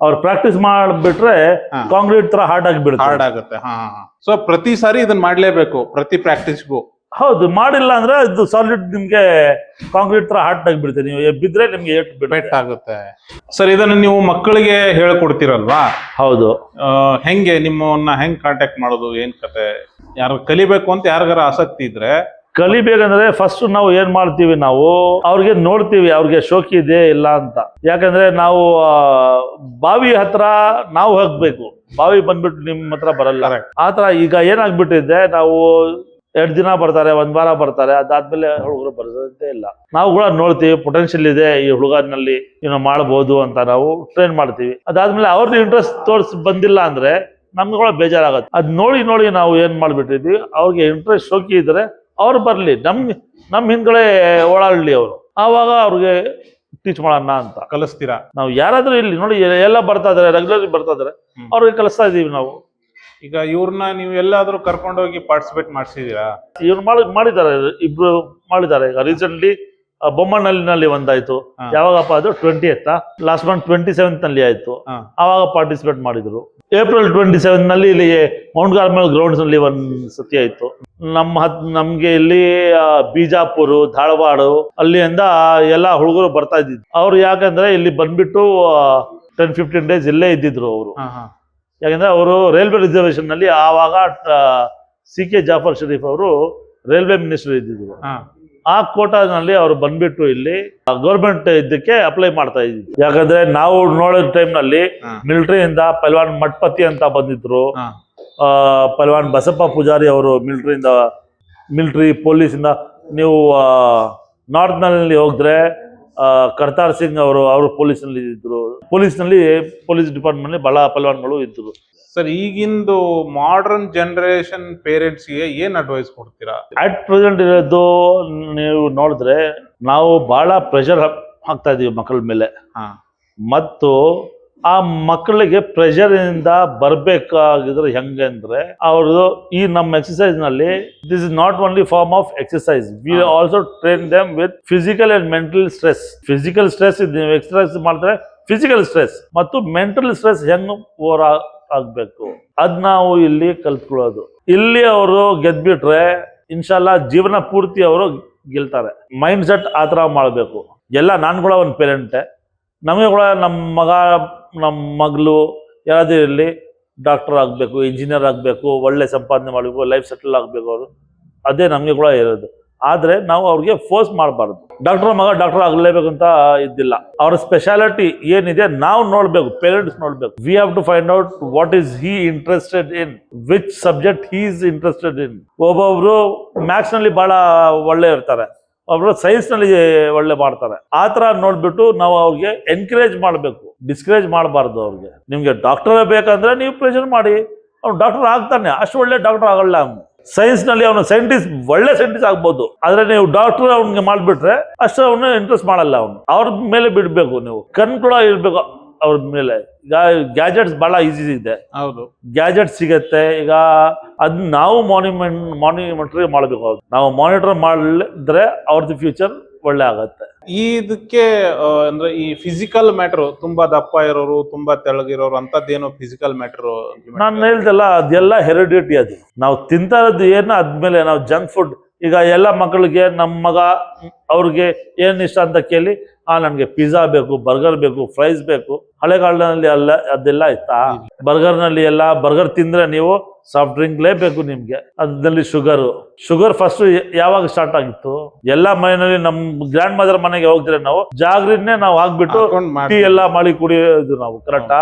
ಅವ್ರು ಪ್ರಾಕ್ಟೀಸ್ ಮಾಡ್ಬಿಟ್ರೆ. ಕಾಂಕ್ರೀಟ್ ತರ ಹಾರ್ಡ್ ಆಗಿಬಿಡುತ್ತೆ ಹಾರ್ಡ್ ಆಗುತ್ತೆ. ಹಾ ಸೊ ಪ್ರತಿ ಸಾರಿ ಇದನ್ನ ಮಾಡ್ಲೇಬೇಕು. ಪ್ರತಿ ಪ್ರಾಕ್ಟೀಸ್ಗೂ ಹೌದು ಮಾಡಿಲ್ಲ ಅಂದ್ರೆ ಇದು ಸಾಲಿಡ್ ನಿಮ್ಗೆ ಕಾಂಕ್ರೀಟ್ ತರ ಹಾರ್ಡ್ ಆಗಿಬಿಡುತ್ತೆ ನೀವು ಬಿದ್ರೆ ನಿಮ್ಗೆ ಏಟ್ ಬೆಟ್ ಬಿಡುತ್ತೆ ಆಗುತ್ತೆ. ಸರ್ ಇದನ್ನ ನೀವು ಮಕ್ಕಳಿಗೆ ಹೇಳ್ಕೊಡ್ತೀರಲ್ವಾ? ಹೌದು. ಆ, ಹೆಂಗೆ ನಿಮ್ಮನ್ನ ಹೆಂಗ್ ಕಾಂಟ್ಯಾಕ್ಟ್ ಮಾಡೋದು ಏನ್ ಕತೆ? ಯಾರು ಕಲಿಬೇಕು ಅಂತ ಯಾರಿಗಾರ ಆಸಕ್ತಿ ಇದ್ರೆ? ಕಲಿಬೇಕಂದ್ರೆ ಫಸ್ಟ್ ನಾವು ಏನ್ ಮಾಡ್ತೀವಿ ನಾವು ಅವ್ರಿಗೆ ನೋಡ್ತೀವಿ ಅವ್ರಿಗೆ ಶೋಕಿ ಇದೆ ಇಲ್ಲ ಅಂತ. ಯಾಕಂದ್ರೆ ನಾವು ಆ, ಬಾವಿ ಹತ್ರ ನಾವು ಹೋಗ್ಬೇಕು. ಬಾವಿ ಬಂದ್ಬಿಟ್ಟು ನಿಮ್ ಹತ್ರ ಬರಲ್ಲ. ಆತರ ಈಗ ಏನಾಗ್ಬಿಟ್ಟಿದೆ ನಾವು ಎರಡ್ ದಿನ ಬರ್ತಾರೆ ಒಂದ್ ವಾರ ಬರ್ತಾರೆ ಅದಾದ್ಮೇಲೆ ಹುಡುಗರು ಬರೋದೇ ಇಲ್ಲ. ನಾವು ಕೂಡ ನೋಡ್ತೀವಿ ಪೊಟೆನ್ಷಿಯಲ್ ಇದೆ ಈ ಹುಡುಗನಲ್ಲಿ ಏನೋ ಮಾಡ್ಬೋದು ಅಂತ ನಾವು ಟ್ರೈನ್ ಮಾಡ್ತೀವಿ. ಅದಾದ್ಮೇಲೆ ಅವ್ರದ್ದು ಇಂಟ್ರೆಸ್ಟ್ ತೋರ್ಸ್ ಬಂದಿಲ್ಲ ಅಂದ್ರೆ ನಮ್ಗೆ ಕೂಡ ಬೇಜಾರಾಗತ್ತೆ. ಅದ್ ನೋಡಿ ನೋಡಿ ನಾವು ಏನ್ ಮಾಡ್ಬಿಟ್ಟಿದ್ವಿ ಅವ್ರಿಗೆ ಇಂಟ್ರೆಸ್ಟ್ ಶೋಕಿ ಇದ್ರೆ ಅವ್ರು ಬರ್ಲಿ ನಮ್ ನಮ್ ಹಿಂದ್ಗಡೆ ಓಡಾಡ್ಲಿ ಅವರು. ಆವಾಗ ಅವ್ರಿಗೆ ಟೀಚ್ ಮಾಡೋಣ ಅಂತ. ಕಲಿಸ್ತೀರಾ? ನಾವು ಯಾರಾದ್ರೂ ಇಲ್ಲಿ ನೋಡಿ ಎಲ್ಲ ಬರ್ತಾ ಇದಾರೆ ರೆಗ್ಯುಲರ್ ಬರ್ತಾ ಇದಾರೆ. ಅವ್ರಿಗೆ ಕಲಿಸ್ತಾ ಇದೀವಿ ನಾವು. ಈಗ ಇವ್ರನ್ನ ನೀವು ಎಲ್ಲಾದ್ರೂ ಕರ್ಕೊಂಡೋಗಿ ಪಾರ್ಟಿಸಿಪೇಟ್ ಮಾಡಿಸಿದೀರಾ? ಇವ್ರು ಮಾಡಿ ಮಾಡಿದ್ದಾರೆ ಇಬ್ರು ಮಾಡಿದ್ದಾರೆ. ಈಗ ರೀಸೆಂಟ್ಲಿ ಬೊಮ್ಮನಲ್ಲಿನಲ್ಲಿ ಒಂದಾಯ್ತು. ಯಾವಾಗಪ್ಪ ಅದು? ಟ್ವೆಂಟಿ ಎತ್ತಾ ಲಾಸ್ಟ್ ಮಂತ್ ಟ್ವೆಂಟಿ ಸೆವೆಂತ್ನಲ್ಲಿ ಆಯ್ತು. ಆವಾಗ ಪಾರ್ಟಿಸಿಪೇಟ್ ಮಾಡಿದ್ರು. ಏಪ್ರಿಲ್ ಟ್ವೆಂಟಿ ಸೆವೆನ್ನಲ್ಲಿ ಇಲ್ಲಿ ಮೌಂಟ್ ಕಾರ್ಮೆಲ್ ಗ್ರೌಂಡ್ಸ್ನಲ್ಲಿ ಒಂದ್ ಸತಿ ಆಯ್ತು. ನಮ್ಮ ಹತ್ ನಮ್ಗೆ ಇಲ್ಲಿ ಬಿಜಾಪುರ್ ಧಾರವಾಡ ಅಲ್ಲಿಂದ ಎಲ್ಲಾ ಹುಡುಗರು ಬರ್ತಾ ಇದ್ದಿದ್ರು ಅವ್ರು ಯಾಕಂದ್ರೆ ಇಲ್ಲಿ ಬಂದ್ಬಿಟ್ಟು ಟೆನ್ ಫಿಫ್ಟೀನ್ ಡೇಸ್ ಇಲ್ಲೇ ಇದ್ದಿದ್ರು ಅವರು. ಯಾಕಂದ್ರೆ ಅವರು ರೈಲ್ವೆ ರಿಸರ್ವೇಶನ್ನಲ್ಲಿ ಆವಾಗ ಸಿ ಕೆ ಜಾಫರ್ ಶರೀಫ್ ಅವರು ರೈಲ್ವೆ ಮಿನಿಸ್ಟರ್ ಇದ್ದಿದ್ರು. ಆ ಕೋಟಾನಲ್ಲಿ ಅವರು ಬಂದ್ಬಿಟ್ಟು ಇಲ್ಲಿ ಗೌರ್ಮೆಂಟ್ ಇದಕ್ಕೆ ಅಪ್ಲೈ ಮಾಡ್ತಾ ಇದ್ವಿ ಯಾಕಂದ್ರೆ ನಾವು ನೋಡಿದ ಟೈಮ್ನಲ್ಲಿ. ಮಿಲಿಟರಿಯಿಂದ ಪಲ್ವಾನ್ ಮಠಪತಿ ಅಂತ ಬಂದಿದ್ರು. ಆ, ಪಲ್ವಾನ್ ಬಸಪ್ಪ ಪೂಜಾರಿ ಅವರು ಮಿಲಿಟರಿಯಿಂದ ಮಿಲಿಟರಿ ಪೊಲೀಸಿಂದ ನೀವು ನಾರ್ತ್ನಲ್ಲಿ ಹೋದ್ರೆ ಆ, ಕರ್ತಾರ್ ಸಿಂಗ್ ಅವರು ಅವರು ಪೊಲೀಸ್ನಲ್ಲಿ ಇದ್ರು. ಪೊಲೀಸ್ನಲ್ಲಿ ಪೊಲೀಸ್ ಡಿಪಾರ್ಟ್ಮೆಂಟ್ ಬಹಳ ಪಲ್ವಾನ್ಗಳು ಇದ್ದರು ಸರ್ ಈಗಿಂದು ಮಾಡರ್ನ್ ಜನರೇಷನ್ ಪೇರೆಂಟ್ಸ್ಗೆ ಏನ್ ಅಡ್ವೈಸ್ ಕೊಡ್ತೀರಾ? ಅಟ್ ಪ್ರೆಸೆಂಟ್ ಇರೋದು ನೀವು ನೋಡಿದ್ರೆ ನಾವು ಬಹಳ ಪ್ರೆಷರ್ ಹಾಕ್ತಾ ಇದೀವಿ ಮಕ್ಕಳ ಮೇಲೆ. ಹಾ. ಮತ್ತು ಆ ಮಕ್ಕಳಿಗೆ ಪ್ರೆಷರ್ ಇಂದ ಬರ್ಬೇಕಾಗಿದ್ರೆ ಹೆಂಗೆ ಅಂದ್ರೆ ಅವ್ರದ್ದು ಈ ನಮ್ಮ ಎಕ್ಸಸೈಸ್ನಲ್ಲಿ this is not only form of exercise we. Also train them with physical and mental stress physical stress ನೀವು ಎಕ್ಸಸೈಸ್ ಮಾಡಿದ್ರೆ ಫಿಸಿಕಲ್ ಸ್ಟ್ರೆಸ್ ಮತ್ತು ಮೆಂಟಲ್ ಸ್ಟ್ರೆಸ್ ಹೆಂಗೆ ಓವರ್ ಆಗ್ಬೇಕು? ಅದ್ ನಾವು ಇಲ್ಲಿ ಕಲ್ತ್ಕೊಳ್ಳೋದು. ಇಲ್ಲಿ ಅವರು ಗೆದ್ಬಿಟ್ರೆ ಇನ್ಶಾಲ್ಲ ಜೀವನ ಪೂರ್ತಿ ಅವರು ಗೆಲ್ತಾರೆ. ಮೈಂಡ್ ಸೆಟ್ ಆ ಥರ ಮಾಡಬೇಕು. ಎಲ್ಲ ನಾನು ಕೂಡ ಒಂದು ಪೇರೆಂಟೆ ನಮಗೆ ಕೂಡ ನಮ್ಮ ಮಗ ನಮ್ಮ ಮಗಳು ಯಾರಾದ್ರೂ ಇರಲಿ ಡಾಕ್ಟರ್ ಆಗಬೇಕು ಇಂಜಿನಿಯರ್ ಆಗಬೇಕು, ಒಳ್ಳೆ ಸಂಪಾದನೆ ಮಾಡಬೇಕು ಲೈಫ್ ಸೆಟಲ್ ಆಗಬೇಕು ಅವರು. ಅದೇ ನಮಗೆ ಕೂಡ ಇರೋದು. ಆದರೆ ನಾವು ಅವ್ರಿಗೆ ಫೋರ್ಸ್ ಮಾಡಬಾರ್ದು. ಡಾಕ್ಟರ್ ಮಗ ಡಾಕ್ಟರ್ ಆಗಲೇಬೇಕು ಅಂತ ಇದ್ದಿಲ್ಲ. ಅವರ ಸ್ಪೆಷಾಲಿಟಿ ಏನಿದೆ ನಾವು ನೋಡಬೇಕು ಪೇರೆಂಟ್ಸ್ ನೋಡಬೇಕು. We have to find out what is he interested in which subject he is interested in ಒಬ್ಬೊಬ್ರು ಮ್ಯಾಥ್ಸ್ನಲ್ಲಿ ಬಹಳ ಒಳ್ಳೆ ಇರ್ತಾರೆ. ಒಬ್ರು ಸೈನ್ಸ್ನಲ್ಲಿ ಒಳ್ಳೆ ಮಾಡ್ತಾರೆ. ಆ ಥರ ನೋಡ್ಬಿಟ್ಟು ನಾವು ಅವ್ರಿಗೆ ಎನ್ಕರೇಜ್ ಮಾಡಬೇಕು. ಡಿಸ್ಕರೇಜ್ ಮಾಡಬಾರ್ದು ಅವ್ರಿಗೆ. ನಿಮಗೆ ಡಾಕ್ಟರೇ ಬೇಕಂದ್ರೆ ನೀವು ಪ್ರೆಷರ್ ಮಾಡಿ. ಅವ್ನು ಡಾಕ್ಟರ್ ಆಗ್ತಾನೆ. ಅಷ್ಟು ಒಳ್ಳೆ ಡಾಕ್ಟರ್ ಆಗಲ್ಲ ಅವನು. ಸೈನ್ಸ್ನಲ್ಲಿ ಅವನು ಸೈಂಟಿಸ್ಟ್ ಒಳ್ಳೆ ಸೈಂಟಿಸ್ಟ್ ಆಗ್ಬೋದು. ಆದ್ರೆ ನೀವು ಡಾಕ್ಟರ್ ಅವ್ನಿಗೆ ಮಾಡಿಬಿಟ್ರೆ ಅಷ್ಟು ಅವನು ಇಂಟ್ರೆಸ್ಟ್ ಮಾಡಲ್ಲ ಅವನು. ಅವ್ರ ಮೇಲೆ ಬಿಡಬೇಕು ನೀವು. ಕಣ್ ಕೂಡ ಇರ್ಬೇಕು ಅವ್ರ ಮೇಲೆ. ಈಗ ಗ್ಯಾಜೆಟ್ಸ್ ಬಹಳ ಈಸಿ ಇದೆ. ಹೌದು. ಗ್ಯಾಜೆಟ್ ಸಿಗತ್ತೆ. ಈಗ ಅದ್ ನಾವು ಮಾನಿಮೆಂಟ್ ಮಾನಿಮೆಂಟ್ರಿ ಮಾಡಬೇಕು ನಾವು ಮಾನಿಟರ್ ಮಾಡಿದ್ರೆ ಅವ್ರದ್ದು ಫ್ಯೂಚರ್ ಒಳ್ಳೆ ಆಗತ್ತೆ. ಈ ಇದಕ್ಕೆ ಅಂದ್ರೆ ಈ ಫಿಸಿಕಲ್ ಮ್ಯಾಟರ್ ತುಂಬಾ ದಪ್ಪ ಇರೋರು ತುಂಬಾ ತೆಳಗಿರೋರು ಅಂತದ್ದೇನು ಫಿಸಿಕಲ್ ಮ್ಯಾಟರ್ ನಾನು ಹೇಳ್ದಲ್ಲ ಅದೆಲ್ಲ ಹೆರಿಡಿಟಿ ಅದು. ನಾವು ತಿಂತಾ ಇರೋದು ಏನು ಅದ್ಮೇಲೆ ನಾವು ಜಂಕ್ ಫುಡ್ ಈಗ ಎಲ್ಲ ಮಕ್ಕಳಿಗೆ ನಮ್ಮ ಮಗ ಅವ್ರಿಗೆ ಏನು ಇಷ್ಟ ಅಂತ ಕೇಳಿ ಆ ನನಗೆ ಪಿಜ್ಜಾ ಬೇಕು ಬರ್ಗರ್ ಬೇಕು ಫ್ರೈಸ್ ಬೇಕು. ಹಳೆ ಕಾಲದಲ್ಲಿ ಅಲ್ಲ ಅದೆಲ್ಲ ಆಯ್ತಾ? ಬರ್ಗರ್ನಲ್ಲಿ ಎಲ್ಲ ಬರ್ಗರ್ ತಿಂದ್ರೆ ನೀವು ಸಾಫ್ಟ್ ಡ್ರಿಂಕ್ ಲೇಬೇಕು ನಿಮ್ಗೆ. ಅದ್ರಲ್ಲಿ ಶುಗರ್ ಶುಗರ್ ಫಸ್ಟ್ ಯಾವಾಗ ಸ್ಟಾರ್ಟ್ ಆಗಿತ್ತು? ಎಲ್ಲಾ ಮನೆಯಲ್ಲಿ ನಮ್ ಗ್ರ್ಯಾಂಡ್ ಮದರ್ ಮನೆಗೆ ಹೋಗ್ತೀರ ನಾವು ಜಾಗ್ರಿನೇ ನಾವು ಹಾಕ್ಬಿಟ್ಟು ಟೀ. ಎಲ್ಲ ಮಾಡಿ ಕುಡಿಯೋದು ನಾವು ಕರೆಕ್ಟಾ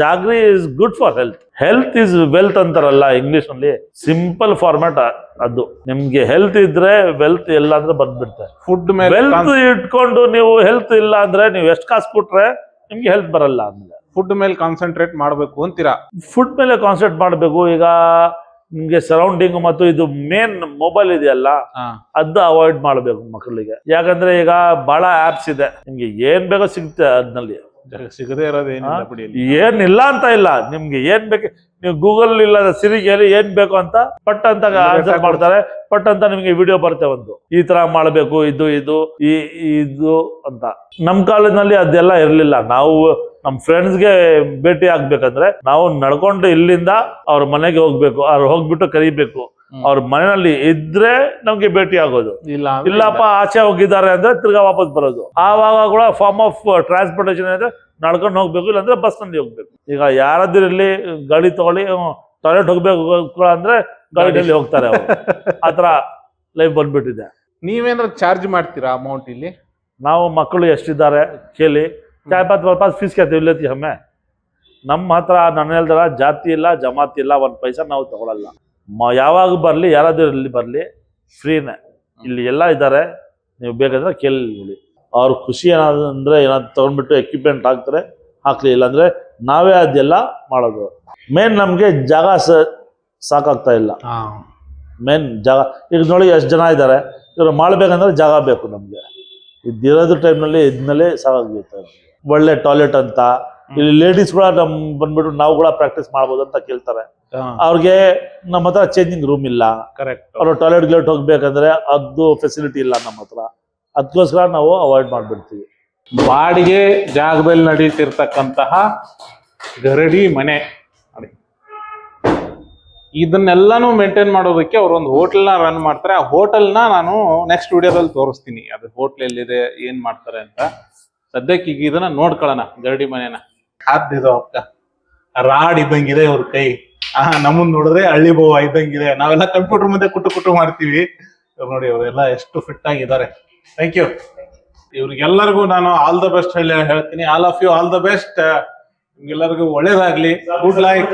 jaggery is good for health health is wealth ಅಂತಾರಲ್ಲ ಇಂಗ್ಲಿಷ್ನಲ್ಲಿ ಸಿಂಪಲ್ ಫಾರ್ಮ್ಯಾಟ್ ಅದು. ನಿಮ್ಗೆ ಹೆಲ್ತ್ ಇದ್ರೆ ವೆಲ್ತ್ ಎಲ್ಲ ಅಂದ್ರೆ ಬಂದ್ಬಿಡ್ತಾರೆ ಫುಡ್ ಮೇಲೆ ವೆಲ್ತ್ ಇಟ್ಕೊಂಡು ನೀವು ಹೆಲ್ತ್ ಇಲ್ಲ ಅಂದ್ರೆ ನೀವು ಎಷ್ಟು ಕಾಸು ಕೊಟ್ರೆ ನಿಮ್ಗೆ ಹೆಲ್ತ್ ಬರಲ್ಲ ಆದ್ಮೇಲೆ. ಫುಡ್ ಮೇಲೆ ಕಾನ್ಸಂಟ್ರೇಟ್ ಮಾಡ್ಬೇಕು ಅಂತೀರಾ? ಫುಡ್ ಮೇಲೆ ಕಾನ್ಸಂಟ್ರೇಟ್ ಮಾಡಬೇಕು. ಈಗ ನಿಮ್ಗೆ ಸರೌಂಡಿಂಗ್ ಮತ್ತು ಇದು ಮೇನ್ ಮೊಬೈಲ್ ಇದೆಯಲ್ಲ ಅದ ಅದು ಅವಾಯ್ಡ್ ಮಾಡಬೇಕು ಮಕ್ಕಳಿಗೆ ಯಾಕಂದ್ರೆ ಈಗ ಬಹಳ ಆಪ್ಸ್ ಇದೆ. ನಿಮ್ಗೆ ಏನ್ ಬೇಕೋ ಸಿಗುತ್ತೆ ಅದ್ನಲ್ಲಿ. ಸಿಗದೇ ಇರೋದೇನಿಲ್ಲ? ಬಿಡಿ ಇಲ್ಲಿ. ಏನಿಲ್ಲ ಅಂತ ಇಲ್ಲ. ನಿಮ್ಗೆ ಏನ್ ಬೇಕು ನೀವು ಗೂಗಲ್ ಇಲ್ಲ ಸಿರಿಗೆ ಹೇಳಿ ಏನ್ ಬೇಕು ಅಂತ ಪಟ್ ಅಂತ ಆನ್ಸರ್ ಮಾಡ್ತಾರೆ. ಪಟ್ ಅಂತ ನಿಮ್ಗೆ ವಿಡಿಯೋ ಬರುತ್ತೆ ಒಂದು. ಈ ತರ ಮಾಡಬೇಕು ಇದು ಇದು ಈ ಇದು ಅಂತ. ನಮ್ ಕಾಲೇಜ್ನಲ್ಲಿ ಅದೆಲ್ಲ ಇರ್ಲಿಲ್ಲ. ನಾವು ನಮ್ ಫ್ರೆಂಡ್ಸ್ಗೆ ಭೇಟಿ ಆಗ್ಬೇಕಂದ್ರೆ ನಾವು ನಡ್ಕೊಂಡು ಇಲ್ಲಿಂದ ಅವ್ರ ಮನೆಗೆ ಹೋಗ್ಬೇಕು. ಅವ್ರು ಹೋಗ್ಬಿಟ್ಟು ಕರಿಬೇಕು. ಅವ್ರ ಮನೆಯಲ್ಲಿ ಇದ್ರೆ ನಮ್ಗೆ ಭೇಟಿ ಆಗೋದು. ಇಲ್ಲ ಇಲ್ಲಪ್ಪ ಆಚೆ ಹೋಗಿದ್ದಾರೆ ಅಂದ್ರೆ ತಿರ್ಗಾ ವಾಪಸ್ ಬರೋದು. ಆವಾಗ ಕೂಡ ಫಾರ್ಮ್ ಆಫ್ ಟ್ರಾನ್ಸ್ಪೋರ್ಟೇಷನ್ ಅಂದ್ರೆ ನಡ್ಕೊಂಡು ಹೋಗ್ಬೇಕು ಇಲ್ಲಾಂದ್ರೆ ಬಸ್ನಲ್ಲಿ ಹೋಗ್ಬೇಕು. ಈಗ ಯಾರಾದ್ರಲ್ಲಿ ಗಾಡಿ ತಗೊಳ್ಳಿ ಟಾಯ್ಲೆಟ್ ಹೋಗ್ಬೇಕು ಕೂಡ ಅಂದ್ರೆ ಗಾಡಿನಲ್ಲಿ ಹೋಗ್ತಾರೆ ಅವರು. ಆತರ ಲೈಫ್ ಬಂದ್ಬಿಟ್ಟಿದೆ. ನೀವೇನಾದ್ರು ಚಾರ್ಜ್ ಮಾಡ್ತೀರಾ ಅಮೌಂಟ್ ಇಲ್ಲಿ? ನಾವು ಮಕ್ಕಳು ಎಷ್ಟಿದ್ದಾರೆ ಕೇಳಿ. ಚಾಯ್ ಪಾತ್ ವಾಪಸ್ ಫೀಸ್ ಕೇಳ್ತೀವಿ ಇಲ್ಲತಿ ಹಮ್ಮೆ ನಮ್ಮ ಹತ್ರ ನನ್ನ ಹೇಳ್ದಾರ ಜಾತಿ ಇಲ್ಲ ಜಮಾತಿ ಇಲ್ಲ ಒಂದ್ ಪೈಸಾ ನಾವು ತಗೊಳಲ್ಲ. ಮ- ಯಾವಾಗ ಬರಲಿ ಯಾರಾದರೂ ಇಲ್ಲಿ ಬರಲಿ ಫ್ರೀನೇ. ಇಲ್ಲಿ ಎಲ್ಲ ಇದ್ದಾರೆ. ನೀವು ಬೇಕಂದ್ರೆ ಕೇಳಿ ಅವ್ರ ಖುಷಿ ಏನಾದ್ರು ಅಂದ್ರೆ ಏನಾದ್ರು ತಗೊಂಡ್ಬಿಟ್ಟು ಎಕ್ವಿಪ್ಮೆಂಟ್ ಹಾಕ್ತಾರೆ ಹಾಕ್ಲಿ. ಇಲ್ಲಾಂದರೆ ನಾವೇ ಅದೆಲ್ಲ ಮಾಡೋದು. ಮೇನ್ ನಮಗೆ ಜಾಗ ಸ- ಸಾಕಾಗ್ತಾ ಇಲ್ಲ. ಮೇನ್ ಜಾಗ ಈಗ ನೋಡಿ ಎಷ್ಟು ಜನ ಇದ್ದಾರೆ. ಇವರು ಮಾಡಬೇಕಂದ್ರೆ ಜಾಗ ಬೇಕು ನಮಗೆ. ಇದ್ದಿರೋದು ಟೈಮ್ನಲ್ಲಿ ಇದ್ಮೇಲೆ ಸಾಕಾಗಿರುತ್ತೆ ಒಳ್ಳೆ ಟಾಯ್ಲೆಟ್ ಅಂತ ಇಲ್ಲಿ ಲೇಡೀಸ್ ಕೂಡ ನಮ್ ಬಂದ್ಬಿಟ್ಟು ನಾವು ಕೂಡ ಪ್ರಾಕ್ಟೀಸ್ ಮಾಡ್ಬೋದು ಅಂತ ಕೇಳ್ತಾರೆ. ಅವ್ರಿಗೆ ನಮ್ಮ ಹತ್ರ ಚೇಂಜಿಂಗ್ ರೂಮ್ ಇಲ್ಲ. ಕರೆಕ್ಟ್ ಅವ್ರು ಟಾಯ್ಲೆಟ್ ಗಿಲೆಟ್ ಹೋಗ್ಬೇಕಂದ್ರೆ ಅದು ಫೆಸಿಲಿಟಿ ಇಲ್ಲ ನಮ್ಮ ಹತ್ರ. ಅದಕ್ಕೋಸ್ಕರ ನಾವು ಅವಾಯ್ಡ್ ಮಾಡ್ಬಿಡ್ತೀವಿ. ಬಾಡಿಗೆ ಜಾಗದಲ್ಲಿ ನಡೀತಿರ್ತಕ್ಕಂತಹ ಗರಡಿ ಮನೆ. ನೋಡಿ. ಇದನ್ನೆಲ್ಲಾನು ಮೇಂಟೈನ್ ಮಾಡೋದಕ್ಕೆ ಅವ್ರು ಒಂದು ಹೋಟೆಲ್ನ ರನ್ ಮಾಡ್ತಾರೆ. ಆ ಹೋಟೆಲ್ನ ನಾನು ನೆಕ್ಸ್ಟ್ ವಿಡಿಯೋದಲ್ಲಿ ತೋರಿಸ್ತೀನಿ. ಅದು ಹೋಟ್ಲ್ ಎಲ್ಲಿದೆ ಏನ್ ಮಾಡ್ತಾರೆ ಅಂತ. ಸದ್ಯಕ್ಕೆ ಈಗ ಇದನ್ನ ನೋಡ್ಕೊಳ್ಳೋಣ ಗರಡಿ ಮನೆನ. ಆದ್ದಿದು ಅಪ್ಪ ರಾಡ್ ಇದ್ದಂಗಿದೆ ಅವ್ರ ಕೈ. ಆ, ನಮ್ಮನ್ ನೋಡಿದ್ರೆ ಹಳ್ಳಿ ಬೋವ ಇದ್ದಂಗಿದೆ. ನಾವೆಲ್ಲ ಕಂಪ್ಯೂಟರ್ ಮುಂದೆ ಕುಟ್ಟು ಕುಟ್ಟು ಮಾಡ್ತೀವಿ. ನೋಡಿ ಅವರೆಲ್ಲ ಎಷ್ಟು ಫಿಟ್ ಆಗಿದ್ದಾರೆ. ಥ್ಯಾಂಕ್ ಯು ಇವ್ರಿಗೆಲ್ಲರಿಗೂ ನಾನು ಆಲ್ ದ ಬೆಸ್ಟ್ ಹೇಳಿ ಹೇಳ್ತೀನಿ. All of you all the best ನಿಮ್ಗೆಲ್ಲರಿಗೂ ಒಳ್ಳೇದಾಗ್ಲಿ. Good life